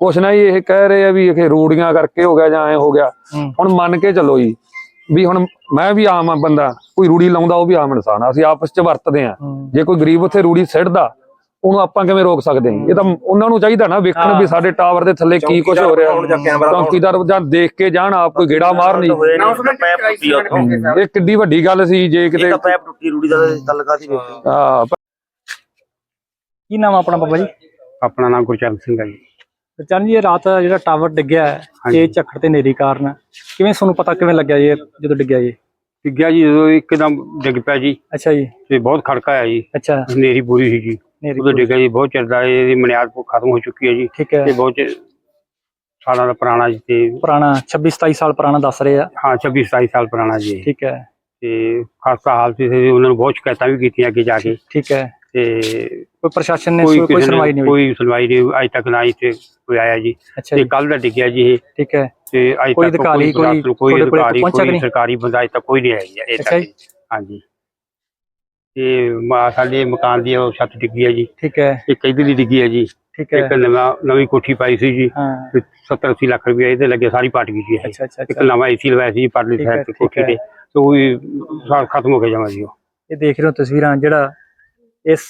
ਕੁਛ ਨਾ ਜੀ ਇਹ ਕਹਿ ਰਹੇ ਆ ਵੀ ਇਹ ਰੂੜੀਆਂ ਕਰਕੇ ਹੋ ਗਿਆ ਜਾਂ ਐ ਹੋ ਗਿਆ। ਹੁਣ ਮੰਨ ਕੇ ਚੱਲੋ ਜੀ ਵੀ ਹੁਣ ਮੈਂ ਵੀ ਆਮ ਆ ਬੰਦਾ ਕੋਈ ਰੂੜੀ ਲਾਉਂਦਾ ਉਹ ਵੀ ਆਮ ਇਨਸਾਨ ਆ। ਅਸੀਂ ਆਪਸ ਚ ਵਰਤਦੇ ਆ। ਜੇ ਕੋਈ ਗਰੀਬ ਉੱਥੇ ਰੂੜੀ ਸਿੱਟਦਾ ਉਹਨੂੰ ਆਪਾਂ ਕਿਵੇਂ ਰੋਕ ਸਕਦੇ ਹਾਂ? ਇਹ ਤਾਂ ਉਹਨਾਂ ਨੂੰ ਚਾਹੀਦਾ ਨਾ ਵੇਖਣ ਵੀ ਸਾਡੇ ਟਾਵਰ ਦੇ ਥੱਲੇ ਕੀ ਕੁਝ ਹੋ ਰਿਹਾ। ਚੌਕੀਦਾਰ ਜਾਂ ਦੇਖ ਕੇ ਜਾਣ ਆਪ ਕੋਈ ਗੇੜਾ ਮਾਰਨੀ ਨਾ ਉਸ ਪੈਪ ਟੁੱਟੀ ਆ ਉੱਥੋਂ। ਇਹ ਕਿੱਡੀ ਵੱਡੀ ਗੱਲ ਸੀ ਜੇ ਕਿਤੇ ਤਾਂ ਪੈਪ ਟੁੱਟੀ ਰੂੜੀ ਦਾ ਤਲਕਾ ਸੀ ਵੇਖੋ। ਹਾਂ। ਕੀ ਨਾਮ ਆਪਣਾ ਬਾਬਾ ਜੀ? ਆਪਣਾ ਨਾਮ ਗੁਰਚਰਨ ਸਿੰਘ ਹੈ ਜੀ। ਚੰਨ ਜੀ ਇਹ ਰਾਤ ਜਿਹੜਾ ਟਾਵਰ ਡਿੱਗਿਆ ਹੈ, ਇਹ ਝੱਖੜ ਤੇ ਨੇਰੀ ਕਾਰਨ ਕਿਵੇਂ ਤੁਹਾਨੂੰ ਪਤਾ ਕਿਵੇਂ ਲੱਗਿਆ ਜੀ ਇਹ ਜਦੋਂ ਡਿੱਗਿਆ ਜੀ? ਡਿੱਗਿਆ ਜੀ ਜਦੋਂ ਇੱਕਦਮ ਡਿੱਗ ਪਿਆ ਜੀ। ਅੱਛਾ ਜੀ। ਤੇ ਬਹੁਤ ਖੜਕਾ ਆਇਆ ਜੀ। ਅੱਛਾ। ਹਨੇਰੀ ਪੂਰੀ ਸੀ ਜੀ। ਨੇਰੀ ਉਦੋਂ ਡਿੱਗਿਆ ਜੀ ਬਹੁਤ ਚਿਰ ਦਾ ਇਹ- ਇਹਦੀ ਮਨਿਆਦ ਖਤਮ ਹੋ ਚੁੱਕੀ ਹੈ ਜੀ। ਠੀਕ ਹੈ। ਤੇ ਬਹੁਤ ਚਿਰ- ਸਾਲਾਂ ਦਾ ਪੁਰਾਣਾ ਜੀ ਤੇ ਪੁਰਾਣਾ 26 27 ਸਾਲ ਪੁਰਾਣਾ ਦੱਸ ਰਹੇ ਆ। ਹਾਂ 26 27 ਸਾਲ ਪੁਰਾਣਾ ਜੀ ਇਹ। ਠੀਕ ਹੈ। ਤੇ ਖਾਸਾ ਹਾਲਤ ਸੀ ਤੇ ਉਹਨਾਂ ਨੂੰ ਬਹੁਤ ਸ਼ਿਕਾਇਤਾਂ ਵੀ ਕੀਤੀਆਂ ਅੱਗੇ ਜਾ ਕੇ। ਠੀਕ ਹੈ। ਤੇ ਕੋਈ ਪ੍ਰਸ਼ਾਸਨ ਨੇ ਕੋਈ ਕੋਈ ਕਿਸੇ ਸੁਣਵਾਈ ਨੇ ਨਹੀਂ ਹੋਈ? ਕੋਈ ਸੁਣਵਾਈ ਨਹੀਂ ਅਜੇ ਤੱਕ ਨਾ ਇੱਥੇ ਕੋਈ ਆਇਆ ਜੀ। ਅੱਛਾ ਤੇ ਜੀ। ਕੱਲ ਦਾ ਡਿੱਗਿਆ ਜੀ ਇਹ। ਠੀਕ ਹੈ। ਤੇ ਅਜੇ ਕੋਈ ਤੱਕ ਅਧਿਕਾਰੀ, ਕੋਈ ਪ੍ਰਸ਼ਾਸਨ, ਕੋਈ ਤੁਹਾਡੇ ਕੋਲ ਅਧਿਕਾਰੀ ਪਹੁੰਚਿਆ ਕਿ ਕੋਈ ਨਹੀਂ? ਸਰਕਾਰੀ ਬੰਦਾ ਅਜੇ ਤੱਕ ਕੋਈ ਨਹੀਂ ਆਇਆ ਜੀ ਅਜੇ ਅੱਛਾ ਤੱਕ ਜੀ। ਹਾਂਜੀ। ਤੇ ਮਾ ਸਾਡੇ ਮਕਾਨ ਦੀ ਉਹ ਛੱਤ ਡਿੱਗੀ ਹੈ ਜੀ। ਠੀਕ ਹੈ। ਇੱਕ ਇਧਰ ਦੀ ਡਿੱਗੀ ਹੈ ਜੀ। ਠੀਕ ਹੈ। ਇੱਕ ਨਵਾਂ ਨਵੀਂ ਕੋਠੀ ਪਾਈ ਸੀ ਜੀ। ਹਾਂ। 70 80 ਲੱਖ ਰੁਪਏ ਇਹਦੇ ਲੱਗੇ ਸਾਰੀ ਪਟ ਗਈ ਜੀ ਇਹ। ਅੱਛਾ ਅੱਛਾ ਇੱਕ ਅੱਛਾ। ਨਵਾਂ ਏਸੀ ਲਵਾਇਆ ਸੀ ਪਰਲੀ ਠੀਕ ਹੈ, ਸਾਈਡ ਤੇ ਠੀਕ ਕੋਠੀ ਹੈ। ਤੇ ਤੇ ਉਹ ਵੀ ਸਾਰਾ ਖਤਮ ਹੋ ਗਿਆ ਜਮਾ ਜੀ ਉਹ। ਇਹ ਦੇਖ ਰਹੇ ਹੋ ਤਸਵੀਰਾਂ ਜਿਹੜਾ ਇਸ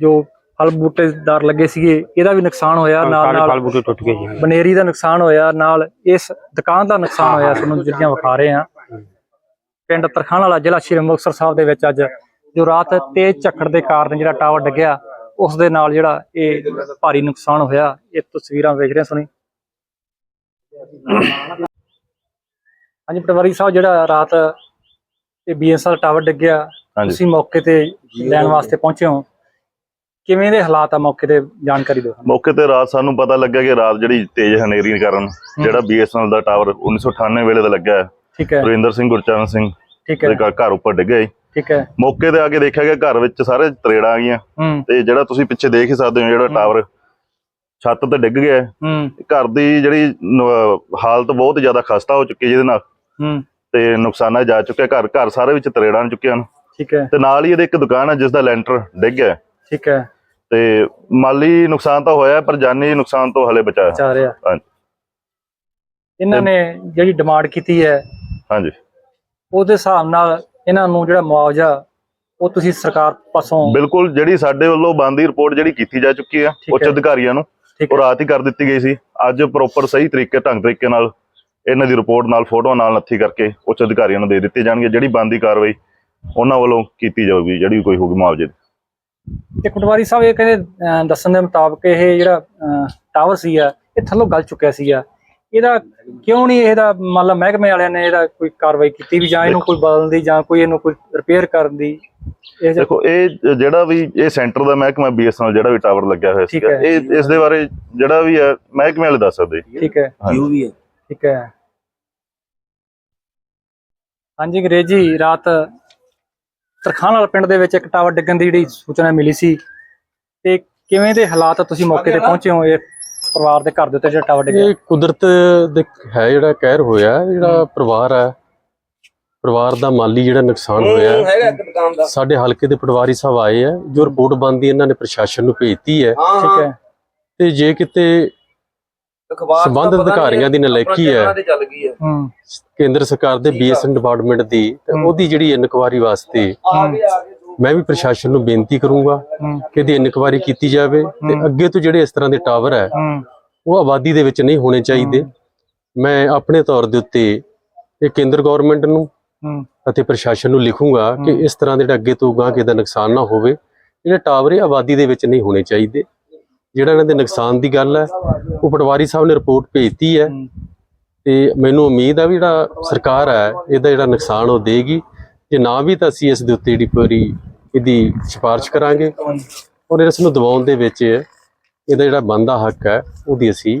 ਜੋ ਫਲ ਬੂਟੇਦਾਰ ਲੱਗੇ ਸੀਗੇ ਇਹਦਾ ਵੀ ਨੁਕਸਾਨ ਹੋਇਆ ਨਾਲ ਸਾਰੇ ਫਲ ਨਾਲ ਬੂਟੇ ਟੁੱਟ ਗਏ ਜੀ। ਬਨੇਰੀ ਦਾ ਨੁਕਸਾਨ ਹੋਇਆ ਨਾਲ ਇਸ ਦੁਕਾਨ ਦਾ ਨੁਕਸਾਨ ਹੋਇਆ ਤੁਹਾਨੂੰ ਜਿਹੜੀਆਂ ਵਿਖਾ ਰਹੇ ਆ ਪਿੰਡ ਤਰਖਾਣ ਵਾਲਾ ਜ਼ਿਲ੍ਹਾ ਸ਼੍ਰੀ ਮੁਕਤਸਰ ਸਾਹਿਬ ਦੇ ਵਿੱਚ ਅੱਜ ਜੋ ਰਾਤ ਤੇਜ਼ ਝੱਖੜ ਦੇ ਕਾਰਨ ਜਿਹੜਾ ਟਾਵਰ ਡਿੱਗਿਆ ਉਸ ਦੇ ਨਾਲ ਜਿਹੜਾ ਇਹ ਭਾਰੀ ਨੁਕਸਾਨ ਹੋਇਆ ਇਹ ਤਸਵੀਰਾਂ ਵੇਖ ਰਹੇ ਸੁਣੀ ਹਾਂਜੀ ਪਟਵਾਰੀ ਸਾਹਿਬ ਜਿਹੜਾ ਰਾਤ ਇਹ ਬੀਐਸਐਲ ਟਾਵਰ ਡਿੱਗਿਆ ਤੁਸੀਂ ਮੌਕੇ ਤੇ ਲੈਣ ਵਾਸਤੇ ਪਹੁੰਚੇ ਹੋ। ਕਿਵੇਂ ਦੇ ਹਾਲਾਤ ਆ ਮੌਕੇ ਤੇ? ਜਾਣਕਾਰੀ ਦਿਓ ਮੌਕੇ ਤੇ ਰਾਤ ਸਾਨੂੰ ਪਤਾ ਲੱਗਿਆ ਕਿ ਰਾਤ ਜਿਹੜੀ ਤੇਜ਼ ਹਨੇਰੀ ਕਾਰਨ ਜਿਹੜਾ ਬੀਐਸਐਨਐਲ ਦਾ ਟਾਵਰ 1998 ਵੇਲੇ ਦਾ ਲੱਗਾ ਹੈ। ਠੀਕ ਹੈ। ਵਰਿੰਦਰ ਸਿੰਘ ਗੁਰਚਰਨ ਸਿੰਘ ਠੀਕ ਹੈ। ਦੇ ਘਰ- ਉੱਪਰ ਡਿੱਗਿਆ ਜੀ ਠੀਕ ਹੈ। ਮੌਕੇ ਤੇ ਆ ਕੇ ਦੇਖਿਆ ਗਿਆ ਘਰ ਵਿੱਚ ਸਾਰੇ ਤਰੇੜਾਂ ਆ ਗਈਆਂ। ਤੇ ਜਿਹੜਾ ਤੁਸੀਂ ਪਿੱਛੇ ਦੇਖ ਹੀ ਸਕਦੇ ਹੋ ਜਿਹੜਾ ਟਾਵਰ ਛੱਤ ਤੇ ਡਿੱਗ ਗਿਆ ਘਰ ਦੀ ਜਿਹੜੀ ਨ- ਹਾਲਤ ਬਹੁਤ ਜ਼ਿਆਦਾ ਖਸਤਾ ਹੋ ਚੁੱਕੀ ਜਿਹਦੇ ਨਾਲ ਤੇ ਨੁਕਸਾਨਾ ਜਾ ਚੁੱਕਿਆ। ਘਰ ਘਰ ਸਾਰੇ ਵਿੱਚ ਤਰੇੜਾਂ ਆ ਚੁੱਕੀਆਂ ਹਨ। ਠੀਕ ਹੈ। ਤੇ ਨਾਲ ਹੀ ਇਹਦੇ ਇੱਕ ਦੁਕਾਨ ਹੈ ਜਿਸ ਦਾ ਲੈਂਟਰ ਡਿੱਗ ਗਿਆ ਹੈ। ਠੀਕ ਹੈ। ਤੇ ਮਾਲੀ ਨੁਕਸਾਨ ਤਾਂ ਹੋਇਆ ਪਰ ਜਾਨੀ ਨੁਕਸਾਨ ਤੋਂ ਹਲੇ ਬਚਾਇਆ ਚਾ ਰਿਹਾ। ਹਾਂਜੀ। ਇਹਨਾਂ ਨੇ ਜਿਹੜੀ ਡਿਮਾਂਡ ਕੀਤੀ ਹੈ ਹਾਂਜੀ। ਉਹਦੇ ਹਿਸਾਬ ਨਾਲ ਇਹਨਾਂ ਨੂੰ ਜਿਹੜਾ ਮੁਆਵਜ਼ਾ ਉਹ ਤੁਸੀਂ ਸਰਕਾਰ ਪਾਸੋਂ ਬਿਲਕੁਲ ਜਿਹੜੀ ਸਾਡੇ ਵੱਲੋਂ ਬੰਦੀ ਰਿਪੋਰਟ ਜਿਹੜੀ ਕੀਤੀ ਜਾ ਚੁੱਕੀ ਹੈ ਉੱਚ। ਅਧਿਕਾਰੀਆਂ ਨੂੰ ਉਹ ਰਾਤ ਹੀ ਕਰ ਦਿੱਤੀ ਗਈ ਸੀ। ਅੱਜ ਪ੍ਰੋਪਰ ਸਹੀ ਤਰੀਕੇ ਢੰਗ ਤਰੀਕੇ ਨਾਲ ਇਹਨਾਂ ਦੀ ਰਿਪੋਰਟ ਨਾਲ ਫੋਟੋ ਨਾਲ ਨੱਥੀ ਕਰਕੇ ਉੱਚ ਅਧਿਕਾਰੀਆਂ ਨੂੰ ਦੇ ਦਿੱਤੀ ਜਾਣਗੇ ਜਿਹੜੀ ਬੰਦੀ ਕਾਰਵਾਈ ਉਹਨਾਂ ਵੱਲੋਂ ਕੀਤੀ ਜਾਊਗੀ ਜਿਹੜੀ ਵੀ ਕੋਈ ਹੋਊਗੀ ਮੁਆਵਜ਼ੇ ਦੀ। ਤੇ ਪਟਵਾਰੀ ਸਾਹਿਬ ਇਹ ਕਹਿੰਦੇ ਅਹ, ਦੱਸਣ ਦੇ ਮੁਤਾਬਕ ਇਹ ਜਿਹੜਾ ਟਾਵਰ ਸੀ ਆ ਇਹ ਥੱਲੋਂ ਗਲ ਚੁੱਕਿਆ ਸੀ ਆ ਇਹਦਾ ਕਿਉਂ ਨਹੀਂ ਇਹਦਾ ਮੰਨ ਲਾ ਮਹਿਕਮੇ ਵਾਲਿਆਂ ਨੇ ਇਹਦਾ ਕੋਈ ਕਾਰਵਾਈ ਕੀਤੀ ਵੀ ਜਾਂ ਇਹਨੂੰ ਕੋਈ ਬਦਲਣ ਦੀ ਜਾਂ ਕੋਈ ਇਹਨੂੰ ਕੋਈ ਰਿਪੇਅਰ ਕਰਨ ਦੀ? ਇਹ ਜਿਹਾ- ਦੇਖੋ ਇਹ ਜਿਹੜਾ ਵੀ ਇਹ ਸੈਂਟਰ ਦਾ ਮਹਿਕਮਾ ਬੀਐਸਐਨਐਲ ਜਿਹੜਾ ਵੀ ਟਾਵਰ ਲੱਗਿਆ ਹੋਇਆ ਠੀਕ ਸੀਗਾ ਹੈ। ਇਹ ਇਸ ਦੇ ਬਾਰੇ ਜਿਹੜਾ ਵੀ ਹੈ ਮਹਿਕਮੇ ਵਾਲੇ ਦੱਸ ਸਕਦੇ। ਠੀਕ ਹੈ। ਜੋ ਵੀ ਹੈ। ਠੀਕ ਹੈ। ਹਾਂਜੀ ਅੰਗਰੇਜ਼ੀ ਰਾਤ ਤਰਖਾਣ ਵਾਲਾ ਪਿੰਡ ਦੇ ਵਿੱਚ ਇੱਕ ਟਾਵਰ ਡਿੱਗਣ ਦੀ ਜਿਹੜੀ ਸੂਚਨਾ ਮਿਲੀ ਸੀ। ਤੇ ਕਿਵੇਂ ਦੇ ਹਾਲਾਤ ਤੁਸੀਂ ਮੌਕੇ ਤੇ ਪਹੁੰਚੇ ਹੋ? ਇਹ ਪਰਿਵਾਰ ਦੇ ਘਰ ਦੇ ਉੱਤੇ ਜਿਹੜਾ ਟਾਵਰ ਡਿੱਗਿਆ। ਇਹ ਕੁਦਰਤ ਦੇ ਹੈ ਜਿਹੜਾ ਕਹਿਰ ਹੋਇਆ ਜਿਹੜਾ ਪਰਿਵਾਰ ਹੈ। ਪਰਿਵਾਰ ਦਾ ਮਾਲੀ ਜਿਹੜਾ ਨੁਕਸਾਨ ਹੋਇਆ। ਸਾਡੇ ਹਲਕੇ ਦੇ ਪਟਵਾਰੀ ਸਾਹਿਬ ਆਏ ਆ। ਜੋ ਰਿਪੋਰਟ ਬੰਦੀ ਇਹਨਾਂ ਨੇ ਪ੍ਰਸ਼ਾਸਨ ਨੂੰ ਭੇਜਤੀ ਹਾਂ। ਠੀਕ ਹੈ। ਤੇ ਜੇ ਕਿਤੇ ਅਖਬਾਰ ਸੰਬੰਧਿਤ ਅਧਿਕਾਰੀਆਂ ਦੀ ਨਲਾਇਕੀ ਹੈ। ਤੇ ਚੱਲ ਗਈ ਹੈ। ਹੂੰ। ਕੇਂਦਰ ਸਰਕਾਰ ਦੇ ਬੀਐਸਐਨ ਡਿਪਾਰਟਮੈਂਟ ਦੀ ਤੇ। ਉਹਦੀ ਜਿਹੜੀ ਇਨਕੁਆਰੀ ਵਾਸਤੇ ਮੈਂ ਵੀ ਪ੍ਰਸ਼ਾਸਨ ਨੂੰ ਬੇਨਤੀ ਕਰੂੰਗਾ ਕਿ ਇਹਦੀ ਇਨਕੁਆਰੀ ਕੀਤੀ ਜਾਵੇ ਤੇ। ਅੱਗੇ ਤੋਂ ਜਿਹੜੇ ਇਸ ਤਰ੍ਹਾਂ ਦੇ ਟਾਵਰ ਹੈ ਉਹ ਆਬਾਦੀ ਦੇ ਵਿੱਚ ਨਹੀਂ ਹੋਣੇ ਚਾਹੀਦੇ। ਮੈਂ ਆਪਣੇ ਤੌਰ ਦੇ ਉੱਤੇ ਇਹ ਕੇਂਦਰ ਗਵਰਨਮੈਂਟ ਨੂੰ ਅਤੇ ਪ੍ਰਸ਼ਾਸਨ ਨੂੰ ਲਿਖੂੰਗਾ ਕਿ। ਇਸ ਤਰ੍ਹਾਂ ਦੇ ਅੱਗੇ ਤੋਂ ਗਾਂ ਦਾ ਨੁਕਸਾਨ ਨਾ ਹੋਵੇ ਜਿਹੜੇ ਟਾਵਰ ਆਬਾਦੀ ਦੇ ਵਿੱਚ ਨਹੀਂ ਹੋਣੇ ਚਾਹੀਦੇ। ਜਿਹੜਾ ਇਹਨਾਂ ਦੇ ਨੁਕਸਾਨ ਦੀ ਗੱਲ ਹੈ ਉਹ ਪਟਵਾਰੀ ਸਾਹਿਬ ਨੇ ਰਿਪੋਰਟ ਭੇਜਤੀ ਹੈ। ਤੇ ਮੈਨੂੰ ਉਮੀਦ ਆ ਵੀ ਜਿਹੜਾ ਸਰਕਾਰ ਹੈ ਇਹਦਾ ਜਿਹੜਾ ਨੁਕਸਾਨ ਉਹ ਦੇਗੀ। ਜੇ ਨਾ ਵੀ ਤਾਂ ਅਸੀਂ ਇਸ ਦੇ ਉੱਤੇ ਜਿਹੜੀ ਪੂਰੀ ਇਹਦੀ ਸਿਫਾਰਿਸ਼ ਕਰਾਂਗੇ। ਔਰ ਇਸ ਨੂੰ ਦਿਵਾਉਣ ਦੇ ਵਿੱਚ ਇਹਦਾ ਜਿਹੜਾ ਬੰਦਾ ਹੱਕ ਹੈ ਉਹਦੀ ਅਸੀਂ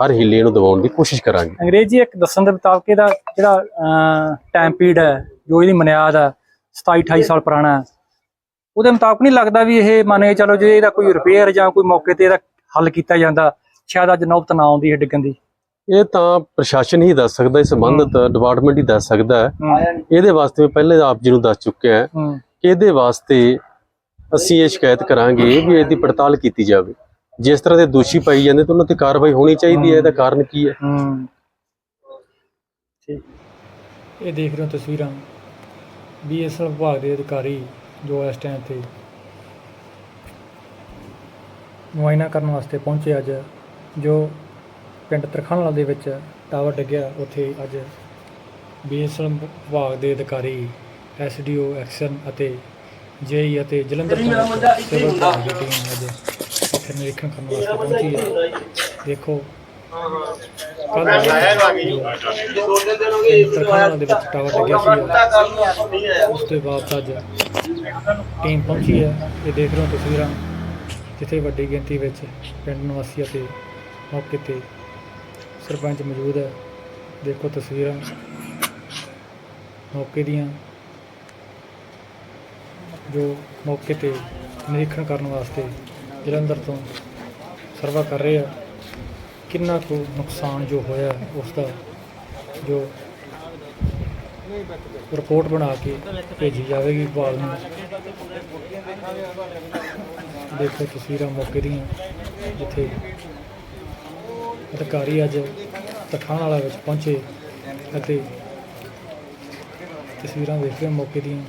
ਹਰ ਹੀਲੇ ਨੂੰ ਦਿਵਾਉਣ ਦੀ ਕੋਸ਼ਿਸ਼ ਕਰਾਂਗੇ। ਅੰਗਰੇਜ਼ੀ ਇੱਕ ਦੱਸਣ ਦੇ ਮੁਤਾਬਕ ਇਹਦਾ ਜਿਹੜਾ ਟਾਈਮ ਪੀਰੀਅਡ ਹੈ ਜੋ ਇਹਦੀ ਮਨਿਆਦ ਹੈ 27 28 ਸਾਲ ਪੁਰਾਣਾ ਹੈ। ਉਹਦੇ ਮੁਤਾਬਕ ਨਹੀਂ ਲੱਗਦਾ ਵੀ ਇਹ ਮੰਨ ਕੇ ਚਲੋ ਜੇ ਇਹਦਾ ਕੋਈ ਰਿਪੇਅਰ ਜਾਂ ਕੋਈ ਮੌਕੇ ਤੇ ਇਹਦਾ ਹੱਲ ਕੀਤਾ ਜਾਂਦਾ ਸ਼ਾਇਦ ਅੱਜ ਨੌਬਤ ਨਾ ਆਉਂਦੀ ਹੈ ਡਿੱਗਣ ਦੀ। ਇਹ ਤਾਂ ਪ੍ਰਸ਼ਾਸਨ ਹੀ ਦੱਸ ਸਕਦਾ ਹੈ ਸੰਬੰਧਿਤ ਡਿਪਾਰਟਮੈਂਟ ਹੀ ਦੱਸ ਸਕਦਾ ਹੈ। ਇਹਦੇ ਵਾਸਤੇ ਮੈਂ ਪਹਿਲੇ ਆਪ ਜੀ ਨੂੰ ਦੱਸ ਚੁੱਕਿਆ ਹਾਂ ਕਿ ਇਹਦੇ ਵਾਸਤੇ ਅਸੀਂ ਇਹ ਸ਼ਿਕਾਇਤ ਕਰਾਂਗੇ ਵੀ ਇਹਦੀ ਪੜਤਾਲ ਕੀਤੀ ਜਾਵੇ। ਜਿਸ ਤਰ੍ਹਾਂ ਦੇ ਦੋਸ਼ੀ ਪਾਈ ਜਾਂਦੇ ਤਾਂ ਉਹਨਾਂ ਤੇ ਕਾਰਵਾਈ ਹੋਣੀ ਚਾਹੀਦੀ ਹੈ ਇਹਦਾ ਕਾਰਨ ਕੀ ਹੈ? ਠੀਕ। ਇਹ ਦੇਖ ਰਹੇ ਹੋ ਤਸਵੀਰਾਂ। ਬੀਐਸਐਲ ਵਿਭਾਗ ਦੇ ਅਧਿਕਾਰੀ ਜੋ ਇਸ ਟਾਈਮ ਤੇ ਮੁਆਇਨਾ ਕਰਨ ਵਾਸਤੇ ਪਹੁੰਚੇ ਅੱਜ ਜੋ ਪਿੰਡ ਤਰਖਾਣਾ ਦੇ ਵਿੱਚ ਟਾਵਰ ਡਿੱਗਿਆ ਉੱਥੇ ਅੱਜ ਬੀਐਸਐਲ ਵਿਭਾਗ ਦੇ ਅਧਿਕਾਰੀ ਐਸਡੀਓ ਐਕਸ਼ਨ ਅਤੇ ਜੇਈ ਅਤੇ ਜਲੰਧਰ ਤੋਂ ਸਿਵਲ ਵਿਭਾਗ ਦੀ ਟੀਮ ਅੱਜ ਇੱਥੇ ਨਿਰੀਖਣ ਕਰਨ ਵਾਸਤੇ ਪਹੁੰਚੀ ਹੈ ਦੇਖੋ ਕੱਲ ਤਰਖਾਣਾ ਦੇ ਵਿੱਚ ਟਾਵਰ ਲੱਗਿਆ ਸੀ। ਉਸ ਤੋਂ ਬਾਅਦ ਅੱਜ ਟੀਮ ਪਹੁੰਚੀ ਹੈ ਇਹ ਦੇਖ ਰਹੇ ਹੋ ਤਸਵੀਰਾਂ, ਜਿੱਥੇ ਵੱਡੀ ਗਿਣਤੀ ਵਿੱਚ ਪਿੰਡ ਨਿਵਾਸੀ ਅਤੇ ਮੌਕੇ ਤੇ ਸਰਪੰਚ ਮੌਜੂਦ ਹੈ ਦੇਖੋ ਤਸਵੀਰਾਂ, ਮੌਕੇ ਦੀਆਂ, ਜੋ ਮੌਕੇ ਤੇ ਨਿਰੀਖਣ ਕਰਨ ਵਾਸਤੇ ਜਲੰਧਰ ਤੋਂ ਸਰਵਾ ਕਰ ਰਹੇ ਆ। ਕਿੰਨਾ ਕੁ ਨੁਕਸਾਨ ਜੋ ਹੋਇਆ ਉਸ ਦਾ, ਜੋ ਰਿਪੋਰਟ ਬਣਾ ਕੇ ਭੇਜੀ ਜਾਵੇਗੀ ਵਿਭਾਗ ਨੂੰ ਦੇਖੋ ਤਸਵੀਰਾਂ ਮੌਕੇ ਦੀਆਂ, ਜਿੱਥੇ ਅਧਿਕਾਰੀ ਅੱਜ ਤਖਾਣ ਵਾਲਾ ਵਿੱਚ ਪਹੁੰਚੇ ਅਤੇ ਤਸਵੀਰਾਂ ਵੇਖ ਰਹੇ ਮੌਕੇ ਦੀਆਂ।